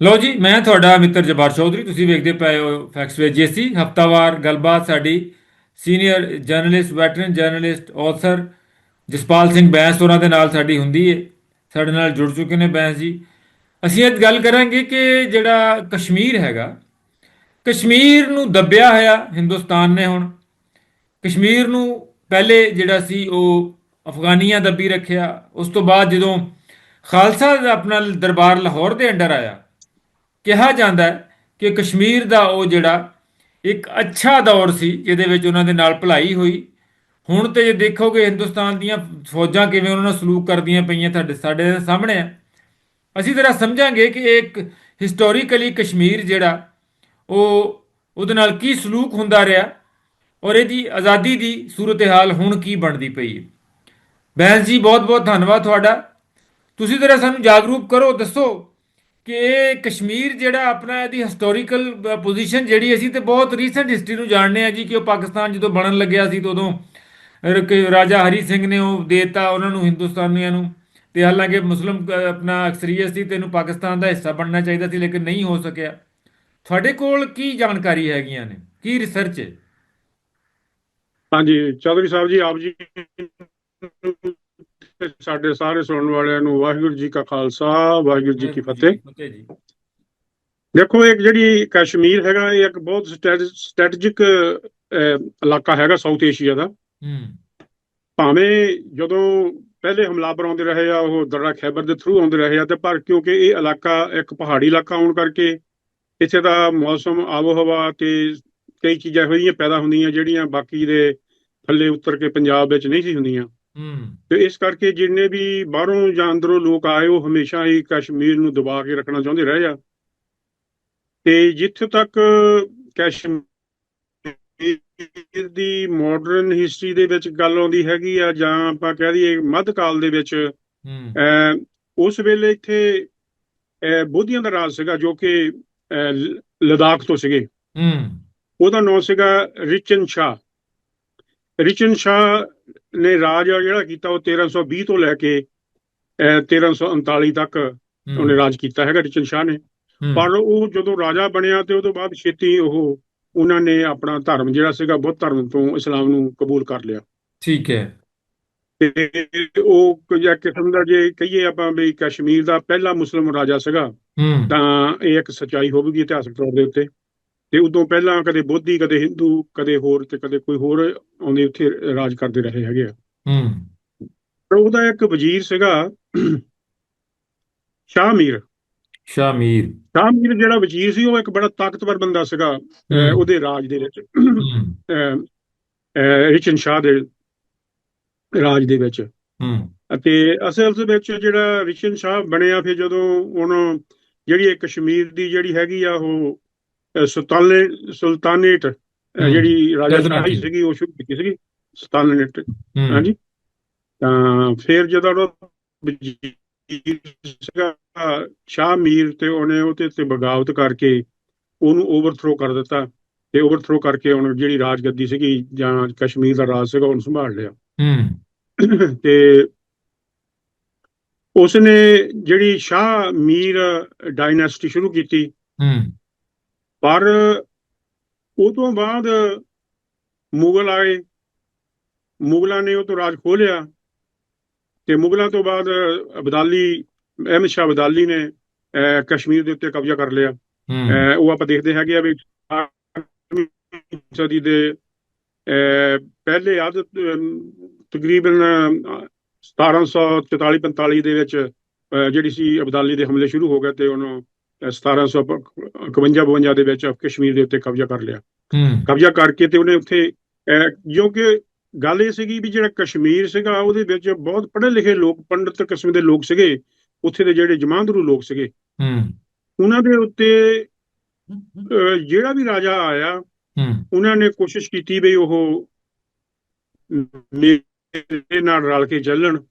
ਲਓ ਜੀ, ਮੈਂ ਤੁਹਾਡਾ ਮਿੱਤਰ ਜਬਾਰ ਚੌਧਰੀ, ਤੁਸੀਂ ਵੇਖਦੇ ਪਏ ਹੋ ਫੈਕਸ ਵੇ ਜੇਸੀ ਹਫਤਾਵਾਰ ਗੱਲਬਾਤ ਸਾਡੀ senior journalist, veteran journalist author Jaspal Singh Bains ਹੋਰਾਂ ਦੇ ਨਾਲ ਸਾਡੀ ਹੁੰਦੀ ਹੈ ਸਾਡੇ ਨਾਲ ਜੁੜ ਚੁੱਕੇ ਨੇ ਬੈਂਸ ਜੀ। ਅਸੀਂ ਅੱਜ ਗੱਲ ਕਰਾਂਗੇ ਕਿ ਜਿਹੜਾ ਕਸ਼ਮੀਰ ਹੈਗਾ, ਕਸ਼ਮੀਰ ਨੂੰ ਦੱਬਿਆ ਹੋਇਆ ਹਿੰਦੁਸਤਾਨ ਨੇ ਹੁਣ। ਕਸ਼ਮੀਰ ਨੂੰ ਪਹਿਲੇ ਜਿਹੜਾ ਸੀ ਉਹ ਅਫਗਾਨੀਆਂ ਦੱਬੀ ਰੱਖਿਆ। ਉਸ ਤੋਂ ਬਾਅਦ ਜਦੋਂ ਖਾਲਸਾ ਆਪਣਾ ਦਰਬਾਰ ਲਾਹੌਰ ਦੇ ਅੰਡਰ ਆਇਆ ਕਿਹਾ ਜਾਂਦਾ ਕਿ ਕਸ਼ਮੀਰ ਦਾ ਉਹ ਜਿਹੜਾ ਇੱਕ ਅੱਛਾ ਦੌਰ ਸੀ, ਜਿਹਦੇ ਵਿੱਚ ਉਹਨਾਂ ਦੇ ਨਾਲ ਭਲਾਈ ਹੋਈ। ਹੁਣ ਤੇ ਜੇ ਦੇਖੋਗੇ ਹਿੰਦੁਸਤਾਨ ਦੀਆਂ ਫੌਜਾਂ ਕਿਵੇਂ ਉਹਨਾਂ ਨਾਲ ਸਲੂਕ ਕਰਦੀਆਂ ਪਈਆਂ ਤੁਹਾਡੇ, ਸਾਡੇ ਸਾਹਮਣੇ ਆ। ਅਸੀਂ ਜ਼ਰਾ ਸਮਝਾਂਗੇ ਕਿ ਇੱਕ ਹਿਸਟੋਰੀਕਲੀ ਕਸ਼ਮੀਰ ਜਿਹੜਾ, ਉਹ ਉਹਦੇ ਨਾਲ ਕੀ ਸਲੂਕ ਹੁੰਦਾ ਰਿਹਾ ਔਰ ਇਹਦੀ ਆਜ਼ਾਦੀ ਦੀ ਸੂਰਤ-ਹਾਲ ਹੁਣ ਕੀ ਬਣਦੀ ਪਈ ਹੈ। ਬੈਂਸ ਜੀ ਬਹੁਤ ਬਹੁਤ ਧੰਨਵਾਦ ਤੁਹਾਡਾ। ਤੁਸੀਂ ਜ਼ਰਾ ਸਾਨੂੰ ਜਾਗਰੂਕ ਕਰੋ, ਦੱਸੋ ਕਿ ਕਸ਼ਮੀਰ ਜਿਹੜਾ ਆਪਣਾ ਇਹਦੀ ਹਿਸਟੋਰੀਕਲ ਪੋਜੀਸ਼ਨ ਜਿਹੜੀ ਅਸੀਂ ਤੇ ਬਹੁਤ ਰੀਸੈਂਟ ਹਿਸਟਰੀ ਨੂੰ ਜਾਣਦੇ ਆ ਜੀ ਕਿ ਉਹ ਪਾਕਿਸਤਾਨ ਜਦੋਂ ਬਣਨ ਲੱਗਿਆ ਸੀ ਉਦੋਂ ਰਾਜਾ ਹਰੀ ਸਿੰਘ ਨੇ ਉਹ ਦੇਤਾ ਉਹਨਾਂ ਨੂੰ ਹਿੰਦੁਸਤਾਨੀਆਂ ਨੂੰ ਤੇ ਹਾਲਾਂਕਿ ਮੁਸਲਮ ਆਪਣਾ ਅਕਸਰੀਅਤ ਸੀ ਤੇ ਇਹਨੂੰ ਪਾਕਿਸਤਾਨ ਦਾ ਹਿੱਸਾ ਬਣਨਾ ਚਾਹੀਦਾ ਸੀ ਲੇਕਿਨ ਨਹੀਂ ਹੋ ਸਕਿਆ। ਤੁਹਾਡੇ ਕੋਲ ਕੀ ਜਾਣਕਾਰੀ ਹੈਗੀਆਂ ਨੇ? ਕੀ ਰਿਸਰਚ ਹੈ? ਹਾਂਜੀ, ਚੌਧਰੀ ਸਾਹਿਬ ਜੀ, ਆਪ ਜੀ ਸਾਡੇ ਸਾਰੇ ਸੁਣਨ ਵਾਲਿਆਂ ਨੂੰ ਵਾਹਿਗੁਰੂ ਜੀ ਕਾ ਖਾਲਸਾ ਵਾਹਿਗੁਰੂ ਜੀ ਕੀ ਫਤਿਹ। ਦੇਖੋ ਇੱਕ ਜਿਹੜੀ ਕਸ਼ਮੀਰ ਹੈਗਾ ਇਹ ਇੱਕ ਬਹੁਤ ਸਟ੍ਰੈਟੇਜਿਕ ਇਲਾਕਾ ਹੈਗਾ ਸਾਊਥ ਏਸ਼ੀਆ ਦਾ। ਹੂੰ। ਭਾਵੇਂ ਜਦੋਂ ਪਹਿਲੇ ਹਮਲਾਵਰ ਆਉਂਦੇ ਰਹੇ ਆ ਉਹ ਦਰਰਾ ਖੈਬਰ ਦੇ ਥਰੂ ਆਉਂਦੇ ਰਹੇ ਆ ਤੇ ਪਰ ਕਿਉਂਕਿ ਇਹ ਇਲਾਕਾ ਇੱਕ ਪਹਾੜੀ ਇਲਾਕਾ ਹੋਣ ਕਰਕੇ ਇੱਥੇ ਦਾ ਮੌਸਮ ਆਬੋ ਹਵਾ ਤੇ ਕਈ ਚੀਜ਼ਾਂ ਜਿਹੀਆਂ ਪੈਦਾ ਹੁੰਦੀਆਂ ਜਿਹੜੀਆਂ ਬਾਕੀ ਦੇ ਥੱਲੇ ਉਤਰ ਕੇ ਪੰਜਾਬ ਵਿੱਚ ਨਹੀਂ ਸੀ ਹੁੰਦੀਆਂ। ਤੇ ਇਸ ਕਰਕੇ ਜਿੰਨੇ ਵੀ ਬਾਹਰੋਂ ਜਾਂ ਅੰਦਰੋਂ ਲੋਕ ਆਏ ਉਹ ਹਮੇਸ਼ਾ ਹੀ ਕਸ਼ਮੀਰ ਨੂੰ ਦਬਾ ਕੇ ਰੱਖਣਾ ਚਾਹੁੰਦੇ ਰਹੇ ਆ ਤੇ ਜਿੱਥੇ ਤੱਕ ਕਸ਼ਮੀਰ ਦੀ ਮਾਡਰਨ ਹਿਸਟਰੀ ਦੇ ਵਿੱਚ ਗੱਲ ਆਉਂਦੀ ਹੈਗੀ ਆ ਜਾਂ ਆਪਾਂ ਕਹਿ ਦਈਏ ਮੱਧ ਕਾਲ ਦੇ ਵਿੱਚ ਉਸ ਵੇਲੇ ਇੱਥੇ ਬੋਧੀਆਂ ਦਾ ਰਾਜ ਸੀਗਾ ਜੋ ਕਿ ਲਦਾਖ ਤੋਂ ਸੀਗੇ। ਉਹਦਾ ਨਾਮ ਸੀਗਾ ਰਿਚਨ ਸ਼ਾਹ। ਰਿਚਨ ਸ਼ਾਹ ਨੇ ਰਾਜ ਜਿਹੜਾ ਕੀਤਾ ਉਹ 1320 ਤੋਂ ਲੈ ਕੇ ਅਹ, 1339 ਤੱਕ ਉਹਨੇ ਰਾਜ ਕੀਤਾ ਹੈਗਾ ਰਿਚਨ ਸ਼ਾਹ ਨੇ। ਪਰ ਉਹ ਜਦੋਂ ਰਾਜਾ ਬਣਿਆ ਤੇ ਉਹ ਤੋਂ ਬਾਅਦ ਛੇਤੀ ਉਹ ਉਹਨਾਂ ਨੇ ਆਪਣਾ ਧਰਮ ਜਿਹੜਾ ਸੀਗਾ ਬੁੱਧ ਧਰਮ ਤੋਂ ਇਸਲਾਮ ਨੂੰ ਕਬੂਲ ਕਰ ਲਿਆ। ਠੀਕ ਹੈ। ਤੇ ਉਹ ਇੱਕ ਕਿਸਮ ਦਾ ਜੇ ਕਹੀਏ ਆਪਾਂ ਵੀ ਕਸ਼ਮੀਰ ਦਾ ਪਹਿਲਾ ਮੁਸਲਮ ਰਾਜਾ ਸੀਗਾ ਤਾਂ ਇਹ ਇੱਕ ਸਚਾਈ ਹੋਵੇਗੀ ਇਤਿਹਾਸਕ ਤੌਰ ਦੇ ਉੱਤੇ। ਤੇ ਉਦੋਂ ਪਹਿਲਾਂ ਕਦੇ ਬੋਧੀ ਕਦੇ ਹਿੰਦੂ ਕਦੇ ਹੋਰ ਤੇ ਕਦੇ ਕੋਈ ਹੋਰ ਆਉਂਦੇ ਉੱਥੇ ਰਾਜ ਕਰਦੇ ਰਹੇ ਹੈਗੇ ਆ। ਹੂੰ। ਪਰ ਉਹਦਾ ਇੱਕ ਵਜ਼ੀਰ ਸੀਗਾ ਸ਼ਾਮੀਰ ਸ਼ਾਹ ਮੀਰ। ਜਿਹੜਾ ਵਜ਼ੀਰ ਸੀ ਉਹ ਇੱਕ ਬੜਾ ਤਾਕਤਵਰ ਬੰਦਾ ਸੀਗਾ ਉਹਦੇ ਰਾਜ ਦੇ ਵਿੱਚ। ਰਿਚਨ ਸ਼ਾਹ ਦੇ ਰਾਜ ਦੇ ਵਿੱਚ। ਹੂੰ। ਅਤੇ ਅਸਲ ਦੇ ਵਿੱਚ ਜਿਹੜਾ ਰਿਚਨ ਸ਼ਾਹ ਬਣਿਆ ਫਿਰ ਜਦੋਂ ਹੁਣ ਜਿਹੜੀ ਕਸ਼ਮੀਰ ਦੀ ਜਿਹੜੀ ਹੈਗੀ ਆ ਉਹ ਸੁਲਤਾਨੇ ਸੁਲਤਾਨੇਟ ਜਿਹੜੀ ਰਾਜਾ ਸ਼ਾਹੀ ਸੀਗੀ ਉਹ ਸ਼ੁਰੂ ਕੀਤੀ ਸੀਗੀ ਸੁਲਤਾਨੇਟ। ਹਾਂਜੀ। ਤਾਂ ਫਿਰ ਜਦੋਂ ਉਹ ਵਜ਼ੀਰ ਸੀਗਾ ਸ਼ਾਹ ਮੀਰ ਤੇ ਉਹਨੇ ਉਹਦੇ ਤੇ ਬਗਾਵਤ ਕਰਕੇ ਉਹਨੂੰ ਓਵਰਥਰੋ ਕਰ ਦਿੱਤਾ ਤੇ ਓਵਰਥਰੋ ਕਰਕੇ ਹੁਣ ਜਿਹੜੀ ਰਾਜਗੱਦੀ ਸੀਗੀ ਜਾਂ ਕਸ਼ਮੀਰ ਦਾ ਰਾਜ ਸੀਗਾ ਉਹਨੂੰ ਸੰਭਾਲ ਲਿਆ। ਹੂੰ। ਤੇ ਉਸਨੇ ਜਿਹੜੀ ਸ਼ਾਹ ਮੀਰ ਡਾਇਨੈਸਟੀ ਸ਼ੁਰੂ ਕੀਤੀ ਹੂੰ। ਪਰ ਉਹ ਤੋਂ ਬਾਅਦ ਮੁਗਲ ਆਏ। ਮੁਗਲਾਂ ਨੇ ਉਹ ਤੋਂ ਰਾਜ ਖੋਹ ਲਿਆ ਤੇ ਮੁਗਲਾਂ ਤੋਂ ਬਾਅਦ ਅਬਦਾਲੀ ਅਹਿਮਦ ਸ਼ਾਹ ਅਬਦਾਲੀ ਨੇ ਕਸ਼ਮੀਰ ਦੇ ਉੱਤੇ ਕਬਜ਼ਾ ਕਰ ਲਿਆ। ਉਹ ਆਪਾਂ ਦੇਖਦੇ ਹੈਗੇ ਆ ਵੀ ਸਦੀ ਦੇ ਪਹਿਲੇ ਅੱਧ ਤਕਰੀਬਨ 1744-45 ਦੇ ਵਿੱਚ ਜਿਹੜੀ ਸੀ ਅਬਦਾਲੀ ਦੇ ਹਮਲੇ ਸ਼ੁਰੂ ਹੋ ਗਏ ਤੇ ਉਹਨੂੰ ਅਹ, 1751-52 ਦੇ ਵਿੱਚ ਕਸ਼ਮੀਰ ਦੇ ਉੱਤੇ ਕਬਜ਼ਾ ਕਰ ਲਿਆ। ਕਬਜ਼ਾ ਕਰਕੇ ਤੇ ਉਹਨੇ ਉੱਥੇ ਅਹ, ਜੋ ਕਿ ਗੱਲ ਇਹ ਸੀਗੀ ਵੀ ਜਿਹੜਾ ਕਸ਼ਮੀਰ ਸੀਗਾ ਉਹਦੇ ਵਿੱਚ ਬਹੁਤ ਪੜ੍ਹੇ ਲਿਖੇ ਲੋਕ ਪੰਡਤ ਕਿਸਮ ਦੇ ਲੋਕ ਸੀਗੇ ਉੱਥੇ ਦੇ ਜਿਹੜੇ ਜਮਾਂਦਰੂ ਲੋਕ ਸੀਗੇ। ਉਹਨਾਂ ਦੇ ਉੱਤੇ ਜਿਹੜਾ ਵੀ ਰਾਜਾ ਆਇਆ ਉਹਨਾਂ ਨੇ ਕੋਸ਼ਿਸ਼ ਕੀਤੀ ਵੀ ਉਹ ਮੇਰੇ ਨਾਲ ਰਲ ਕੇ ਚੱਲਣ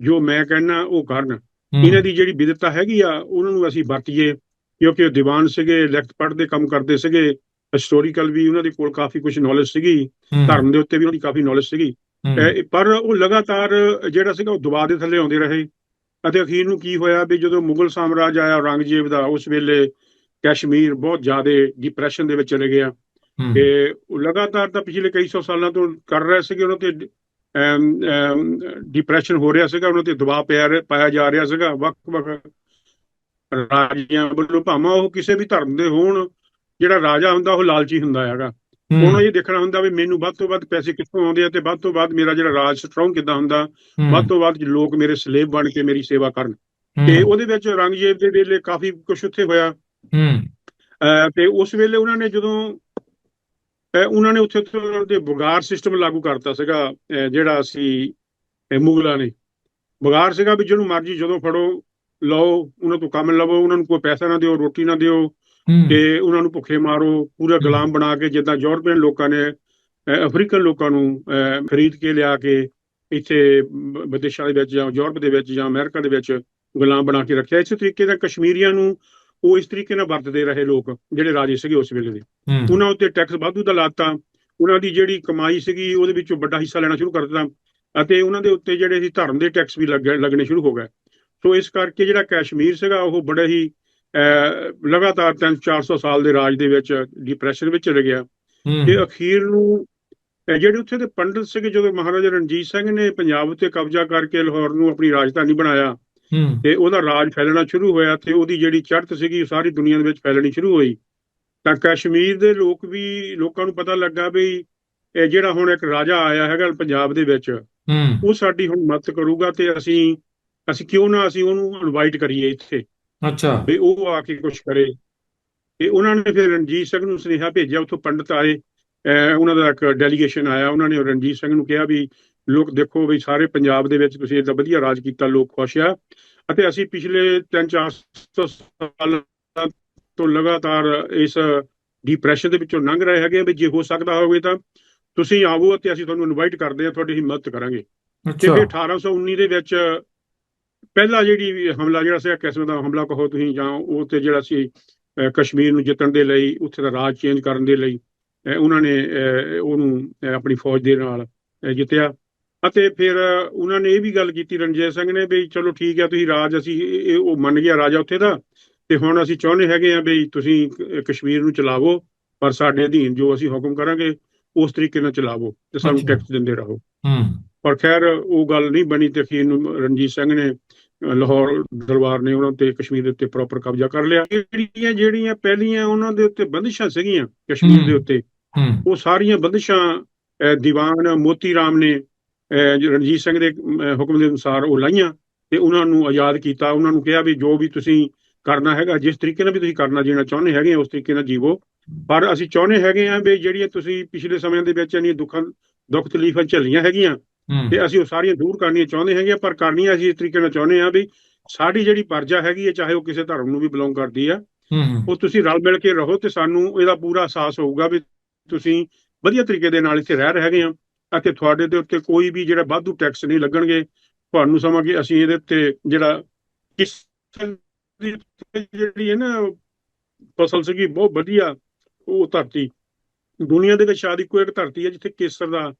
ਜੋ ਮੈਂ ਕਹਿਣਾ ਉਹ ਕਰਨ। ਇਹਨਾਂ ਦੀ ਜਿਹੜੀ ਵਿਦਿਤਾ ਹੈਗੀ ਆ ਉਹਨਾਂ ਨੂੰ ਅਸੀਂ ਵਰਤੀਏ ਕਿਉਂਕਿ ਉਹ ਦੀਵਾਨ ਸੀਗੇ ਲਿਖਤ ਪੜ੍ਹ ਦੇ ਕੰਮ ਕਰਦੇ ਸੀਗੇ। ਹਿਸਟੋਰੀਕਲ ਵੀ ਉਹਨਾਂ ਦੇ ਕੋਲ ਕਾਫੀ ਕੁਝ ਨੌਲੇਜ ਸੀਗੀ। ਧਰਮ ਦੇ ਉੱਤੇ ਵੀ ਉਹਨਾਂ ਦੀ ਕਾਫੀ ਨੌਲੇਜ ਸੀਗੀ। ਪਰ ਉਹ ਲਗਾਤਾਰ ਜਿਹੜਾ ਸੀਗਾ ਉਹ ਦਬਾਅ ਦੇ ਥੱਲੇ ਆਉਂਦੇ ਰਹੇ। ਅਤੇ ਅਖੀਰ ਨੂੰ ਕੀ ਹੋਇਆ ਵੀ ਜਦੋਂ ਮੁਗਲ ਸਾਮਰਾਜ ਆਇਆ ਔਰੰਗਜ਼ੇਬ ਦਾ ਉਸ ਵੇਲੇ ਕਸ਼ਮੀਰ ਬਹੁਤ ਜ਼ਿਆਦਾ ਡਿਪਰੈਸ਼ਨ ਦੇ ਵਿੱਚ ਚਲੇ ਗਿਆ। ਤੇ ਉਹ ਲਗਾਤਾਰ ਤਾਂ ਪਿਛਲੇ ਕਈ ਸੌ ਸਾਲਾਂ ਤੋਂ ਕਰ ਰਹੇ ਸੀਗੇ ਉਹਨਾਂ ਤੇ ਡਿਪਰੈਸ਼ਨ ਹੋ ਰਿਹਾ ਸੀਗਾ ਉਹਨਾਂ ਤੇ ਦਬਾਅ ਪਾਇਆ ਜਾ ਰਿਹਾ ਸੀਗਾ ਵੱਖ-ਵੱਖ ਰਾਜਿਆਂ ਵੱਲੋਂ ਭਾਵੇਂ ਉਹ ਕਿਸੇ ਵੀ ਧਰਮ ਦੇ ਹੋਣ ਜਿਹੜਾ ਰਾਜਾ ਹੁੰਦਾ ਉਹ ਲਾਲਚੀ ਹੁੰਦਾ ਹੈਗਾ। ਉਹਨੂੰ ਇਹ ਦੇਖਣਾ ਹੁੰਦਾ ਵੀ ਮੈਨੂੰ ਵੱਧ ਤੋਂ ਵੱਧ ਪੈਸੇ ਕਿੱਥੋਂ ਆਉਂਦੇ ਆ ਤੇ ਵੱਧ ਤੋਂ ਵੱਧ ਮੇਰਾ ਜਿਹੜਾ ਰਾਜ ਸਟਰੋਂਗ ਕਿੱਦਾਂ ਹੁੰਦਾ ਵੱਧ ਤੋਂ ਵੱਧ ਲੋਕ ਮੇਰੇ ਸਲੇਵ ਬਣ ਕੇ ਮੇਰੀ ਸੇਵਾ ਕਰਨ। ਤੇ ਉਹਦੇ ਵਿੱਚ ਔਰੰਗਜ਼ੇਬ ਦੇ ਵੇਲੇ ਕਾਫੀ ਕੁਝ ਉੱਥੇ ਹੋਇਆ। ਤੇ ਉਸ ਵੇਲੇ ਉਹਨਾਂ ਨੇ ਜਦੋਂ ਉਹਨਾਂ ਨੇ ਉੱਥੇ ਉੱਥੇ ਉਹਨਾਂ ਦੇ ਬੁਗਾਰ ਸਿਸਟਮ ਲਾਗੂ ਕਰਤਾ ਸੀਗਾ ਜਿਹੜਾ ਸੀ ਮੁਗਲਾਂ ਨੇ। ਬੁਗਾਰ ਸੀਗਾ ਵੀ ਜਿਹਨੂੰ ਮਰਜ਼ੀ ਜਦੋਂ ਫੜੋ ਲਓ ਉਹਨਾਂ ਤੋਂ ਕੰਮ ਲਵੋ ਉਹਨਾਂ ਨੂੰ ਕੋਈ ਪੈਸਾ ਨਾ ਦਿਓ ਰੋਟੀ ਨਾ ਦਿਓ ਤੇ ਉਹਨਾਂ ਨੂੰ ਭੁੱਖੇ ਮਾਰੋ ਪੂਰਾ ਗੁਲਾਮ ਬਣਾ ਕੇ ਜਿੱਦਾਂ ਯੂਰਪੀਅਨ ਲੋਕਾਂ ਨੇ ਅਫਰੀਕਨ ਲੋਕਾਂ ਨੂੰ ਖਰੀਦ ਕੇ ਲਿਆ ਕੇ ਇੱਥੇ ਵਿਦੇਸ਼ਾਂ ਦੇ ਵਿੱਚ ਜਾਂ ਯੂਰਪ ਦੇ ਵਿੱਚ ਜਾਂ ਅਮਰੀਕਾ ਦੇ ਵਿੱਚ ਗੁਲਾਮ ਬਣਾ ਕੇ ਰੱਖਿਆ। ਇਸੇ ਤਰੀਕੇ ਨਾਲ ਕਸ਼ਮੀਰੀਆਂ ਨੂੰ ਉਹ ਇਸ ਤਰੀਕੇ ਨਾਲ ਵਰਤਦੇ ਰਹੇ ਲੋਕ ਜਿਹੜੇ ਰਾਜੇ ਸੀਗੇ ਉਸ ਵੇਲੇ ਦੇ। ਉਹਨਾਂ ਉੱਤੇ ਟੈਕਸ ਵਾਧੂ ਦਾ ਲਾਤਾ। ਉਹਨਾਂ ਦੀ ਜਿਹੜੀ ਕਮਾਈ ਸੀਗੀ ਉਹਦੇ ਵਿੱਚੋਂ ਵੱਡਾ ਹਿੱਸਾ ਲੈਣਾ ਸ਼ੁਰੂ ਕਰ ਦਿੱਤਾ ਅਤੇ ਉਹਨਾਂ ਦੇ ਉੱਤੇ ਜਿਹੜੇ ਸੀ ਧਰਮ ਦੇ ਟੈਕਸ ਵੀ ਲੱਗ ਲੱਗਣੇ ਸ਼ੁਰੂ ਹੋ ਗਏ। ਸੋ ਇਸ ਕਰਕੇ ਜਿਹੜਾ ਕਸ਼ਮੀਰ ਸੀਗਾ ਉਹ ਬੜੇ ਹੀ ਲਗਾਤਾਰ 3-400 ਸਾਲ ਦੇ ਰਾਜ ਦੇ ਵਿੱਚ ਡਿਪਰੈਸ਼ਨ ਵਿੱਚ ਚਲੇ ਗਿਆ। ਤੇ ਅਖੀਰ ਨੂੰ ਜਿਹੜੇ ਉੱਥੇ ਦੇ ਪੰਡਤ ਸੀਗੇ ਜਦੋਂ ਮਹਾਰਾਜਾ ਰਣਜੀਤ ਸਿੰਘ ਨੇ ਪੰਜਾਬ ਉੱਤੇ ਕਬਜ਼ਾ ਕਰਕੇ ਲਾਹੌਰ ਨੂੰ ਆਪਣੀ ਰਾਜਧਾਨੀ ਬਣਾਇਆ ਤੇ ਉਹਦਾ ਰਾਜ ਫੈਲਣਾ ਸ਼ੁਰੂ ਹੋਇਆ ਤੇ ਉਹਦੀ ਜਿਹੜੀ ਚੜ੍ਹਤ ਸੀਗੀ ਸਾਰੀ ਦੁਨੀਆ ਦੇ ਵਿੱਚ ਫੈਲਣੀ ਸ਼ੁਰੂ ਹੋਈ। ਤਾਂ ਕਸ਼ਮੀਰ ਦੇ ਲੋਕ ਵੀ ਲੋਕਾਂ ਨੂੰ ਪਤਾ ਲੱਗਾ ਵੀ ਇਹ ਜਿਹੜਾ ਹੁਣ ਇੱਕ ਰਾਜਾ ਆਇਆ ਹੈਗਾ ਪੰਜਾਬ ਦੇ ਵਿੱਚ ਉਹ ਸਾਡੀ ਹੁਣ ਮਦਦ ਕਰੂਗਾ ਤੇ ਅਸੀਂ ਅਸੀਂ ਕਿਉਂ ਨਾ ਅਸੀਂ ਉਹਨੂੰ ਇਨਵਾਈਟ ਕਰੀਏ ਇੱਥੇ। ਅੱਛਾ। ਵੀ ਉਹ ਆ ਕੇ ਕੁਝ ਕਰੇ। ਤੇ ਉਹਨਾਂ ਨੇ ਫਿਰ ਰਣਜੀਤ ਸਿੰਘ ਨੂੰ ਸੁਨੇਹਾ ਭੇਜਿਆ ਉੱਥੋਂ ਪੰਡਤ ਆਏ। ਉਹਨਾਂ ਦਾ ਇੱਕ ਡੈਲੀਗੇਸ਼ਨ ਆਇਆ ਉਹਨਾਂ ਨੇ ਰਣਜੀਤ ਸਿੰਘ ਨੂੰ ਕਿਹਾ ਵੀ ਲੋਕ ਦੇਖੋ ਵੀ ਸਾਰੇ ਪੰਜਾਬ ਦੇ ਵਿੱਚ ਤੁਸੀਂ ਏਦਾਂ ਵਧੀਆ ਰਾਜ ਕੀਤਾ ਲੋਕ ਖੁਸ਼ ਆ। ਅਤੇ ਅਸੀਂ ਪਿਛਲੇ 3-400 ਸਾਲਾਂ ਤੋਂ ਲਗਾਤਾਰ ਇਸ ਡਿਪਰੈਸ਼ਨ ਦੇ ਵਿੱਚੋਂ ਲੰਘ ਰਹੇ ਹੈਗੇ ਵੀ ਜੇ ਹੋ ਸਕਦਾ ਹੋਵੇ ਤਾਂ ਤੁਸੀਂ ਆਵੋ ਅਤੇ ਅਸੀਂ ਤੁਹਾਨੂੰ ਇਨਵਾਈਟ ਕਰਦੇ ਹਾਂ ਤੁਹਾਡੀ ਹੀ ਮਦਦ ਕਰਾਂਗੇ। ਫਿਰ 1819 ਦੇ ਵਿੱਚ ਪਹਿਲਾ ਜਿਹੜੀ ਹਮਲਾ ਜਿਹੜਾ ਸੀ ਕਿਸਮ ਦਾ ਹਮਲਾ ਕਹੋ ਤੁਸੀਂ ਜਾਂ ਉਹ ਤੇ ਜਿਹੜਾ ਸੀ ਕਸ਼ਮੀਰ ਨੂੰ ਜਿੱਤਣ ਦੇ ਲਈ ਉੱਥੇ ਦਾ ਰਾਜ ਚੇਂਜ ਕਰਨ ਦੇ ਲਈ ਉਹਨਾਂ ਨੇ ਉਹਨੂੰ ਆਪਣੀ ਫੌਜ ਦੇ ਨਾਲ ਜਿੱਤਿਆ। ਅਤੇ ਫਿਰ ਉਹਨਾਂ ਨੇ ਇਹ ਵੀ ਗੱਲ ਕੀਤੀ ਰਣਜੀਤ ਸਿੰਘ ਨੇ ਵੀ ਚਲੋ ਠੀਕ ਹੈ ਤੁਸੀਂ ਰਾਜ ਅਸੀਂ ਉਹ ਮੰਨ ਗਿਆ ਰਾਜਾ ਉੱਥੇ ਦਾ ਤੇ ਹੁਣ ਅਸੀਂ ਚਾਹੁੰਦੇ ਹੈਗੇ ਆ ਵੀ ਤੁਸੀਂ ਕਸ਼ਮੀਰ ਨੂੰ ਚਲਾਵੋ ਪਰ ਸਾਡੇ ਅਧੀਨ ਜੋ ਅਸੀਂ ਹੁਕਮ ਕਰਾਂਗੇ ਉਸ ਤਰੀਕੇ ਨਾਲ ਚਲਾਵੋ ਤੇ ਸਾਨੂੰ। ਟੈਕਸ ਦਿੰਦੇ ਰਹੋ ਹੂੰ ਪਰ ਖੈਰ ਉਹ ਗੱਲ ਨਹੀਂ ਬਣੀ ਤੇ ਨੂੰ ਰਣਜੀਤ ਸਿੰਘ ਨੇ ਲਾਹੌਰ ਦਰਬਾਰ ਨੇ ਉਹਨਾਂ ਤੇ ਕਸ਼ਮੀਰ ਦੇ ਉੱਤੇ ਪ੍ਰੋਪਰ ਕਬਜ਼ਾ ਕਰ ਲਿਆ ਜਿਹੜੀਆਂ ਜਿਹੜੀਆਂ ਪਹਿਲੀਆਂ ਉਹਨਾਂ ਦੇ ਉੱਤੇ ਬੰਦਿਸ਼ਾਂ ਸੀਗੀਆਂ ਕਸ਼ਮੀਰ ਦੇ। ਉੱਤੇ ਉਹ ਸਾਰੀਆਂ ਬੰਦਿਸ਼ਾਂ ਦੀਵਾਨ ਮੋਤੀ ਰਾਮ ਨੇ ਰਣਜੀਤ ਸਿੰਘ ਦੇ ਹੁਕਮ ਦੇ ਅਨੁਸਾਰ ਉਹ ਲਾਈਆਂ ਤੇ ਉਹਨਾਂ ਨੂੰ ਆਜ਼ਾਦ ਕੀਤਾ। ਉਹਨਾਂ ਨੂੰ ਕਿਹਾ ਵੀ ਜੋ ਵੀ ਤੁਸੀਂ ਕਰਨਾ ਹੈਗਾ ਜਿਸ ਤਰੀਕੇ ਨਾਲ ਵੀ ਤੁਸੀਂ ਕਰਨਾ ਜੀਣਾ ਚਾਹੁੰਦੇ ਹੈਗੇ ਉਸ ਤਰੀਕੇ ਨਾਲ ਜੀਵੋ। ਪਰ ਅਸੀਂ ਚਾਹੁੰਦੇ ਹੈਗੇ ਆ ਵੀ ਜਿਹੜੀਆਂ ਤੁਸੀਂ ਪਿਛਲੇ ਸਮੇਂ ਦੇ ਵਿੱਚ ਇੰਨੀ ਦੁੱਖਾਂ ਦੁੱਖ ਤਕਲੀਫਾਂ ਝੱਲੀਆਂ ਹੈਗੀਆਂ ਤੇ ਅਸੀਂ ਉਹ ਸਾਰੀਆਂ ਦੂਰ ਕਰਨੀਆਂ ਚਾਹੁੰਦੇ ਹੈਗੇ ਪਰ ਕਰਨੀਆਂ ਅਸੀਂ ਇਸ ਤਰੀਕੇ ਨਾਲ ਚਾਹੁੰਦੇ ਆ ਵੀ ਸਾਡੀ ਜਿਹੜੀ ਪਰਜਾ ਹੈਗੀ ਹੈ ਚਾਹੇ ਉਹ ਕਿਸੇ ਧਰਮ ਨੂੰ ਵੀ ਬਿਲੋਂਗ ਕਰਦੀ ਆ ਉਹ ਤੁਸੀਂ ਰਲ ਮਿਲ ਕੇ ਰਹੋ ਤੇ ਸਾਨੂੰ ਇਹਦਾ ਪੂਰਾ ਅਹਿਸਾਸ ਹੋਊਗਾ ਵੀ ਤੁਸੀਂ ਵਧੀਆ ਤਰੀਕੇ ਦੇ ਨਾਲ ਇੱਥੇ ਰਹਿ ਰਹੇ ਹੈਗੇ ਆ। ਅਤੇ ਤੁਹਾਡੇ ਦੇ ਉੱਤੇ ਕੋਈ ਵੀ ਜਿਹੜਾ ਵਾਧੂ ਟੈਕਸ ਨਹੀਂ ਲੱਗਣਗੇ ਤੁਹਾਨੂੰ ਸਮਾਂ ਕਿ ਅਸੀਂ ਇਹਦੇ ਉੱਤੇ ਜਿਹੜਾ ਕਿਸ ਦੀ ਜਿਹੜੀ ਹੈ ਨਾ ਫਸਲ ਸੀਗੀ ਬਹੁਤ ਵਧੀਆ ਉਹ ਧਰਤੀ ਦੁਨੀਆ ਦੇ ਵਿੱਚ ਸ਼ਾਇਦ ਇੱਕੋ ਇੱਕ ਧਰਤੀ ਹੈ ਜਿੱਥੇ ਕੇਸਰ ਦਾ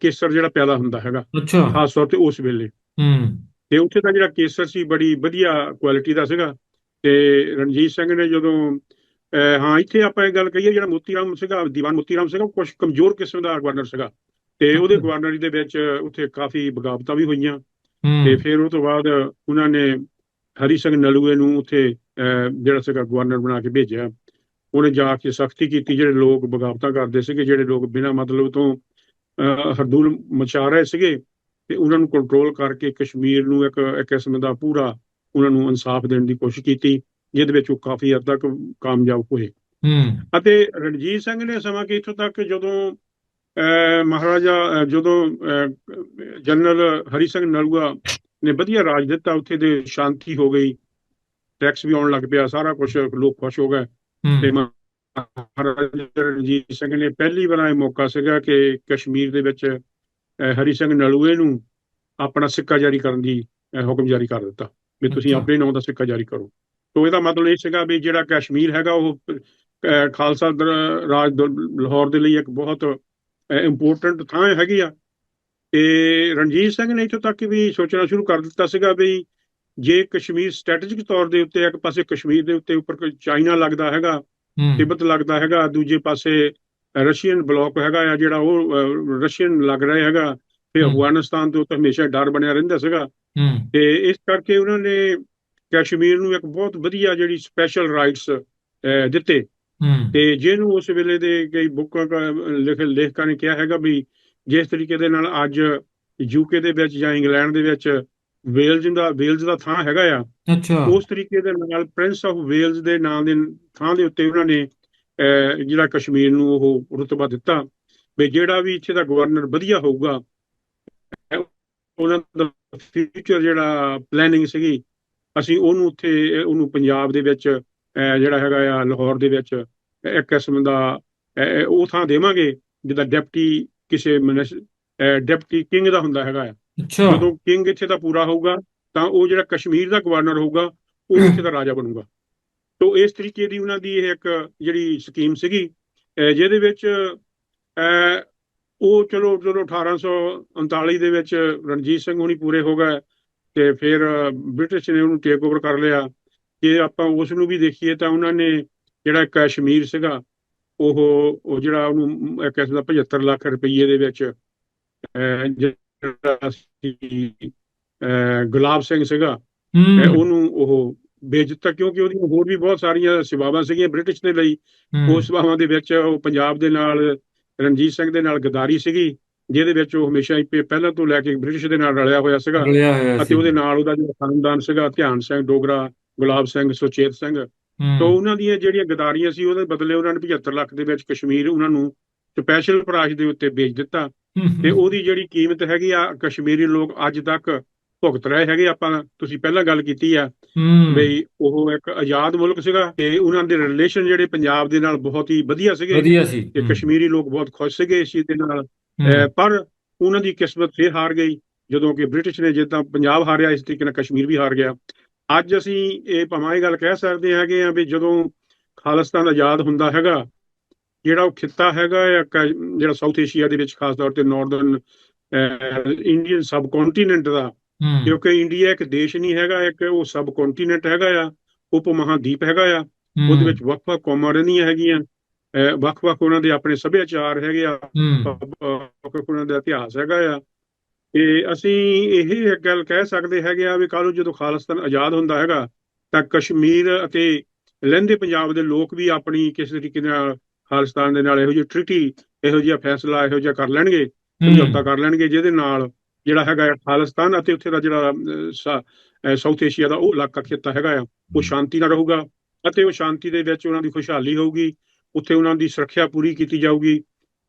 ਕੇਸਰ ਜਿਹੜਾ ਪੈਦਾ ਹੁੰਦਾ ਹੈਗਾ। ਅੱਛਾ। ਖਾਸ ਤੌਰ ਤੇ ਉਸ ਵੇਲੇ। ਹੂੰ। ਤੇ ਉੱਥੇ ਦਾ ਜਿਹੜਾ ਕੇਸਰ ਸੀ ਬੜੀ ਵਧੀਆ ਕੁਆਲਿਟੀ ਦਾ ਸੀਗਾ। ਤੇ ਰਣਜੀਤ ਸਿੰਘ ਨੇ ਜਦੋਂ ਹਾਂ ਇੱਥੇ ਆਪਾਂ ਇਹ ਗੱਲ ਕਹੀਏ ਜਿਹੜਾ ਮੋਤੀ ਰਾਮ ਸੀਗਾ ਦੀਵਾਨ ਮੋਤੀ ਰਾਮ ਸੀਗਾ ਕੁਝ ਕਮਜ਼ੋਰ ਕਿਸਮ ਦਾ ਗਵਰਨਰ ਸੀਗਾ। ਤੇ ਉਹਦੇ। ਗਵਰਨਰੀ ਦੇ ਵਿੱਚ ਉੱਥੇ ਕਾਫੀ ਬਗਾਵਤਾਂ ਵੀ ਹੋਈਆਂ। ਤੇ ਫਿਰ ਉਹ ਤੋਂ ਬਾਅਦ ਉਹਨਾਂ ਨੇ ਹਰੀ ਸਿੰਘ ਨਲੂਏ ਨੂੰ ਉੱਥੇ ਜਿਹੜਾ ਸੀਗਾ ਗਵਰਨਰ ਬਣਾ ਕੇ ਭੇਜਿਆ। ਉਹਨੇ ਜਾ ਕੇ ਸਖਤੀ ਕੀਤੀ ਜਿਹੜੇ ਲੋਕ ਬਗਾਵਤਾਂ ਕਰਦੇ ਸੀਗੇ ਜਿਹੜੇ ਲੋਕ ਬਿਨਾਂ ਮਤਲਬ ਤੋਂ ਹਰਦੂਲ ਮਚਾ ਰਹੇ ਸੀਗੇ ਤੇ ਉਹਨਾਂ ਨੂੰ ਕੰਟਰੋਲ ਕਰਕੇ ਕਸ਼ਮੀਰ ਨੂੰ ਇੱਕ ਇੱਕ ਕਿਸਮ ਦਾ ਪੂਰਾ ਉਹਨਾਂ ਨੂੰ ਇਨਸਾਫ ਦੇਣ ਦੀ ਕੋਸ਼ਿਸ਼ ਕੀਤੀ ਜਿਹਦੇ ਵਿੱਚ ਉਹ ਕਾਫੀ ਹੱਦ ਤੱਕ ਕਾਮਯਾਬ ਹੋਏ। ਹੂੰ। ਅਤੇ ਰਣਜੀਤ ਸਿੰਘ ਨੇ ਸਮਾਂ ਕਿ ਇੱਥੋਂ ਤੱਕ ਜਦੋਂ ਮਹਾਰਾਜਾ ਜਦੋਂ ਜਨਰਲ ਹਰੀ ਸਿੰਘ ਨਲੂਆ ਨੇ ਵਧੀਆ ਰਾਜ ਦਿੱਤਾ ਉੱਥੇ ਦੇ ਸ਼ਾਂਤੀ ਹੋ ਗਈ। ਟੈਕਸ ਵੀ ਆਉਣ ਲੱਗ ਪਿਆ ਸਾਰਾ ਕੁਝ ਲੋਕ ਖੁਸ਼ ਹੋ ਗਏ। ਤੇ ਮਹਾਰਾਜਾ ਰਣਜੀਤ ਸਿੰਘ ਨੇ ਪਹਿਲੀ ਵਾਰ ਇਹ ਮੌਕਾ ਸੀਗਾ ਕਿ ਕਸ਼ਮੀਰ ਦੇ ਵਿੱਚ ਹਰੀ ਸਿੰਘ ਨਲੂਏ ਨੂੰ ਆਪਣਾ ਸਿੱਕਾ ਜਾਰੀ ਕਰਨ ਦੀ ਹੁਕਮ ਜਾਰੀ ਕਰ ਦਿੱਤਾ ਵੀ ਤੁਸੀਂ। ਆਪਣੇ ਨਾਂ ਦਾ ਸਿੱਕਾ ਜਾਰੀ ਕਰੋ। ਤੋਂ ਇਹਦਾ ਮਤਲਬ ਇਹ ਸੀਗਾ ਵੀ ਜਿਹੜਾ ਕਸ਼ਮੀਰ ਹੈਗਾ ਉਹ ਖਾਲਸਾ ਰਾਜ ਲਾਹੌਰ ਦੇ ਲਈ ਇੱਕ ਬਹੁਤ ਇੰਪੋਰਟੈਂਟ ਥਾਂ ਹੈਗੀ ਆ। ਤੇ ਰਣਜੀਤ ਸਿੰਘ ਨੇ ਇੱਥੋਂ ਤੱਕ ਵੀ ਸੋਚਣਾ ਸ਼ੁਰੂ ਕਰ ਦਿੱਤਾ ਸੀਗਾ ਵੀ ਜੇ ਕਸ਼ਮੀਰ ਸਟ੍ਰੈਟੇਜਿਕ ਤੌਰ ਦੇ ਉੱਤੇ ਇੱਕ ਪਾਸੇ ਕਸ਼ਮੀਰ ਦੇ ਉੱਤੇ ਉੱਪਰ ਕੋਈ ਚਾਈਨਾ ਲੱਗਦਾ ਹੈਗਾ ਤਿੱਬਤ ਲੱਗਦਾ ਹੈਗਾ ਦੂਜੇ ਪਾਸੇ ਰਸ਼ੀਅਨ ਬਲੌਕ ਹੈਗਾ ਆ ਜਿਹੜਾ ਉਹ ਰਸ਼ੀਅਨ ਲੱਗ ਰਿਹਾ ਹੈਗਾ ਤੇ। ਅਫਗਾਨਿਸਤਾਨ ਦੇ ਉੱਤੇ ਹਮੇਸ਼ਾ ਡਰ ਬਣਿਆ ਰਹਿੰਦਾ ਸੀਗਾ। ਤੇ ਇਸ ਕਰਕੇ ਉਹਨਾਂ ਨੇ ਕਸ਼ਮੀਰ ਨੂੰ ਇੱਕ ਬਹੁਤ ਵਧੀਆ ਜਿਹੜੀ ਸਪੈਸ਼ਲ ਰਾਈਟਸ ਦਿੱਤੇ। ਤੇ ਜਿਹਨੂੰ ਉਸ ਵੇਲੇ ਦੇ ਕਈ ਬੁੱਕਾਂ ਲਿਖ ਲੇਖਕਾਂ ਨੇ ਕਿਹਾ ਹੈਗਾ ਵੀ ਜਿਸ ਤਰੀਕੇ ਦੇ ਨਾਲ ਅੱਜ ਯੂਕੇ ਦੇ ਵਿੱਚ ਜਾਂ ਇੰਗਲੈਂਡ ਦੇ ਵਿੱਚ ਵੇਲਜ਼ ਦਾ ਵੇਲਜ਼ ਦਾ ਥਾਂ ਹੈਗਾ ਆ। ਅੱਛਾ। ਉਸ ਤਰੀਕੇ ਦੇ ਨਾਲ ਪ੍ਰਿੰਸ ਆਫ ਵੇਲਜ਼ ਦੇ ਨਾਮ ਦੇ ਥਾਂ ਦੇ ਉੱਤੇ ਉਹਨਾਂ ਨੇ ਜਿਹੜਾ ਕਸ਼ਮੀਰ ਨੂੰ ਉਹ ਰੁਤਬਾ ਦਿੱਤਾ ਵੀ ਜਿਹੜਾ ਵੀ ਇੱਥੇ ਦਾ ਗਵਰਨਰ ਵਧੀਆ ਹੋਊਗਾ ਉਹਨਾਂ ਦਾ ਫਿਊਚਰ ਜਿਹੜਾ ਪਲੈਨਿੰਗ ਸੀਗੀ ਅਸੀਂ ਉਹਨੂੰ ਉੱਥੇ ਉਹਨੂੰ ਪੰਜਾਬ ਦੇ ਵਿੱਚ ਜਿਹੜਾ ਹੈਗਾ ਆ ਲਾਹੌਰ ਦੇ ਵਿੱਚ ਇੱਕ ਕਿਸਮ ਦਾ ਉਹ ਥਾਂ ਦੇਵਾਂਗੇ ਜਿਹਦਾ ਡਿਪਟੀ ਕਿਸੇ ਡਿਪਟੀ ਕਿੰਗ ਦਾ ਹੁੰਦਾ ਹੈਗਾ ਆ। ਜਦੋਂ ਕਿੰਗ ਇੱਥੇ ਦਾ ਪੂਰਾ ਹੋਊਗਾ ਤਾਂ ਉਹ ਜਿਹੜਾ ਕਸ਼ਮੀਰ ਦਾ ਗਵਰਨਰ ਹੋਊਗਾ ਉਹ ਇੱਥੇ ਦਾ ਰਾਜਾ ਬਣੂਗਾ। ਤੋਂ ਇਸ ਤਰੀਕੇ ਦੀ ਉਹਨਾਂ ਦੀ ਇਹ ਇੱਕ ਜਿਹੜੀ ਸਕੀਮ ਸੀਗੀ ਜਿਹਦੇ ਵਿੱਚ ਉਹ ਚਲੋ ਚਲੋ 1839 ਦੇ ਵਿੱਚ ਰਣਜੀਤ ਸਿੰਘ ਹੁਣੀ ਪੂਰੇ ਹੋ ਗਏ ਤੇ ਫਿਰ ਬ੍ਰਿਟਿਸ਼ ਨੇ ਉਹਨੂੰ ਟੇਕ ਓਵਰ ਕਰ ਲਿਆ। ਜੇ ਆਪਾਂ ਉਸ ਨੂੰ ਵੀ ਦੇਖੀਏ ਤਾਂ ਉਹਨਾਂ ਨੇ ਜਿਹੜਾ ਕਸ਼ਮੀਰ ਸੀਗਾ ਉਹ ਉਹ ਜਿਹੜਾ ਉਹਨੂੰ ਇੱਕ ਕਿਸਮ ਦਾ 75 ਲੱਖ ਰੁਪਏ ਦੇ ਵਿੱਚ ਜਿਹੜਾ ਸੀ ਗੁਲਾਬ ਸਿੰਘ ਸੀਗਾ ਉਹਨੂੰ ਉਹ ਵੇਚ ਦਿੱਤਾ ਕਿਉਂਕਿ ਉਹਦੀਆਂ ਹੋਰ ਵੀ ਬਹੁਤ ਸਾਰੀਆਂ ਸੇਵਾਵਾਂ ਸੀਗੀਆਂ ਬ੍ਰਿਟਿਸ਼ ਦੇ ਲਈ। ਹੂੰ। ਉਸ ਸੇਵਾਵਾਂ ਦੇ ਵਿੱਚ ਉਹ ਪੰਜਾਬ ਦੇ ਨਾਲ ਰਣਜੀਤ ਸਿੰਘ ਦੇ ਨਾਲ ਗਦਾਰੀ ਸੀਗੀ ਜਿਹਦੇ ਵਿੱਚ ਉਹ ਹਮੇਸ਼ਾ ਹੀ ਪਹਿ- ਪਹਿਲਾਂ ਤੋਂ ਲੈ ਕੇ ਬ੍ਰਿਟਿਸ਼ ਦੇ ਨਾਲ ਰਲਿਆ ਹੋਇਆ ਸੀਗਾ। ਅਤੇ ਉਹਦੇ ਨਾਲ ਉਹਦਾ ਜਿਹੜਾ ਖਾਨਦਾਨ ਸੀਗਾ ਧਿਆਨ ਸਿੰਘ ਡੋਗਰਾ ਗੁਲਾਬ ਸਿੰਘ ਸੁਚੇਤ ਸਿੰਘ। ਤੋਂ ਉਹਨਾਂ ਦੀਆਂ ਜਿਹੜੀਆਂ ਗਦਾਰੀਆਂ ਸੀ ਉਹਦੇ ਬਦਲੇ ਉਹਨਾਂ ਨੇ 75 ਲੱਖ ਦੇ ਵਿੱਚ ਕਸ਼ਮੀਰ ਉਹਨਾਂ ਨੂੰ ਸਪੈਸ਼ਲ ਪ੍ਰਾਈਸ ਦੇ ਉੱਤੇ ਵੇਚ ਦਿੱਤਾ। ਤੇ ਉਹਦੀ ਜਿਹੜੀ ਕੀਮਤ ਹੈਗੀ ਆ ਕਸ਼ਮੀਰੀ ਲੋਕ ਅੱਜ ਤੱਕ ਭੁਗਤ ਰਹੇ ਹੈਗੇ। ਆਪਾਂ ਤੁਸੀਂ ਪਹਿਲਾਂ ਗੱਲ ਕੀਤੀ ਆ ਬਈ ਉਹ ਇੱਕ ਆਜ਼ਾਦ ਮੁਲਕ ਸੀਗਾ ਤੇ ਉਹਨਾਂ ਦੇ ਰਿਲੇਸ਼ਨ ਜਿਹੜੇ ਪੰਜਾਬ ਦੇ ਨਾਲ ਬਹੁਤ ਹੀ ਵਧੀਆ ਸੀਗੇ। ਵਧੀਆ ਸੀ। ਤੇ ਕਸ਼ਮੀਰੀ ਲੋਕ ਬਹੁਤ ਖੁਸ਼ ਸੀਗੇ ਇਸ ਚੀਜ਼ ਦੇ ਨਾਲ। ਪਰ ਉਹਨਾਂ ਦੀ ਕਿਸਮਤ ਫੇਰ ਹਾਰ ਗਈ। ਜਦੋਂ ਕਿ ਬ੍ਰਿਟਿਸ਼ ਨੇ ਜਿੱਦਾਂ ਪੰਜਾਬ ਹਾਰਿਆ ਇਸ ਤਰੀਕੇ ਨਾਲ ਕਸ਼ਮੀਰ ਵੀ ਹਾਰ ਗਿਆ। ਅੱਜ ਅਸੀਂ ਇਹ ਭਾਵੇਂ ਇਹ ਗੱਲ ਕਹਿ ਸਕਦੇ ਹੈਗੇ ਆ ਵੀ ਜਦੋਂ ਖਾਲਿਸਤਾਨ ਆਜ਼ਾਦ ਹੁੰਦਾ ਹੈਗਾ ਜਿਹੜਾ ਉਹ ਖਿੱਤਾ ਹੈਗਾ ਜਿਹੜਾ ਸਾਊਥ ਏਸ਼ੀਆ ਦੇ ਵਿੱਚ ਖਾਸ ਤੌਰ ਤੇ ਨਾਰਦਰਨ ਇੰਡੀਅਨ ਸਬ ਕੰਟੀਨੈਂਟ ਦਾ ਹੂੰ, ਕਿਉਂਕਿ ਇੰਡੀਆ ਇੱਕ ਦੇਸ਼ ਨਹੀਂ ਹੈਗਾ ਇੱਕ ਉਹ ਸਬ ਕੰਟੀਨੈਂਟ ਹੈਗਾ ਆ ਉਪ ਮਹਾਦੀਪ ਹੈਗਾ ਆ ਉਹਦੇ ਹੂੰ, ਵਿੱਚ ਵੱਖ-ਵੱਖ ਕੌਮਾਂ ਰਹਿੰਦੀਆਂ ਹੈਗੀਆਂ ਵੱਖ-ਵੱਖ ਉਹਨਾਂ ਦੇ ਆਪਣੇ ਸੱਭਿਆਚਾਰ ਹੈਗੇ ਆ ਹੂੰ, ਉਹਨਾਂ ਦਾ ਇਤਿਹਾਸ ਹੈਗਾ ਆ ਤੇ ਅਸੀਂ ਇਹ ਗੱਲ ਕਹਿ ਸਕਦੇ ਹੈਗੇ ਆ ਵੀ ਕੱਲ੍ਹ ਨੂੰ ਜਦੋਂ ਖਾਲਿਸਤਾਨ ਆਜ਼ਾਦ ਹੁੰਦਾ ਹੈਗਾ ਤਾਂ ਕਸ਼ਮੀਰ ਅਤੇ ਲਹਿੰਦੇ ਪੰਜਾਬ ਦੇ ਲੋਕ ਵੀ ਆਪਣੀ ਕਿਸੇ ਤਰੀਕੇ ਨਾਲ ਖਾਲਿਸਤਾਨ ਦੇ ਨਾਲ ਇਹੋ ਜਿਹੀ ਟ੍ਰੀਟੀ ਇਹੋ ਜਿਹਾ ਫੈਸਲਾ ਇਹੋ ਜਿਹਾ ਕਰ ਲੈਣਗੇ ਸਮਝੌਤਾ ਕਰ ਲੈਣਗੇ ਜਿਹਦੇ ਨਾਲ ਜਿਹੜਾ ਹੈਗਾ ਖਾਲਿਸਤਾਨ ਅਤੇ ਉੱਥੇ ਦਾ ਜਿਹੜਾ ਸਾਊਥ ਏਸ਼ੀਆ ਦਾ ਉਹ ਇਲਾਕਾ ਖੇਤਾ ਹੈਗਾ ਆ ਉਹ ਸ਼ਾਂਤੀ ਨਾਲ ਰਹੂਗਾ ਅਤੇ ਉਹ ਸ਼ਾਂਤੀ ਦੇ ਵਿੱਚ ਉਹਨਾਂ ਦੀ ਖੁਸ਼ਹਾਲੀ ਹੋਊਗੀ ਉੱਥੇ ਉਹਨਾਂ ਦੀ ਸੁਰੱਖਿਆ ਪੂਰੀ ਕੀਤੀ ਜਾਊਗੀ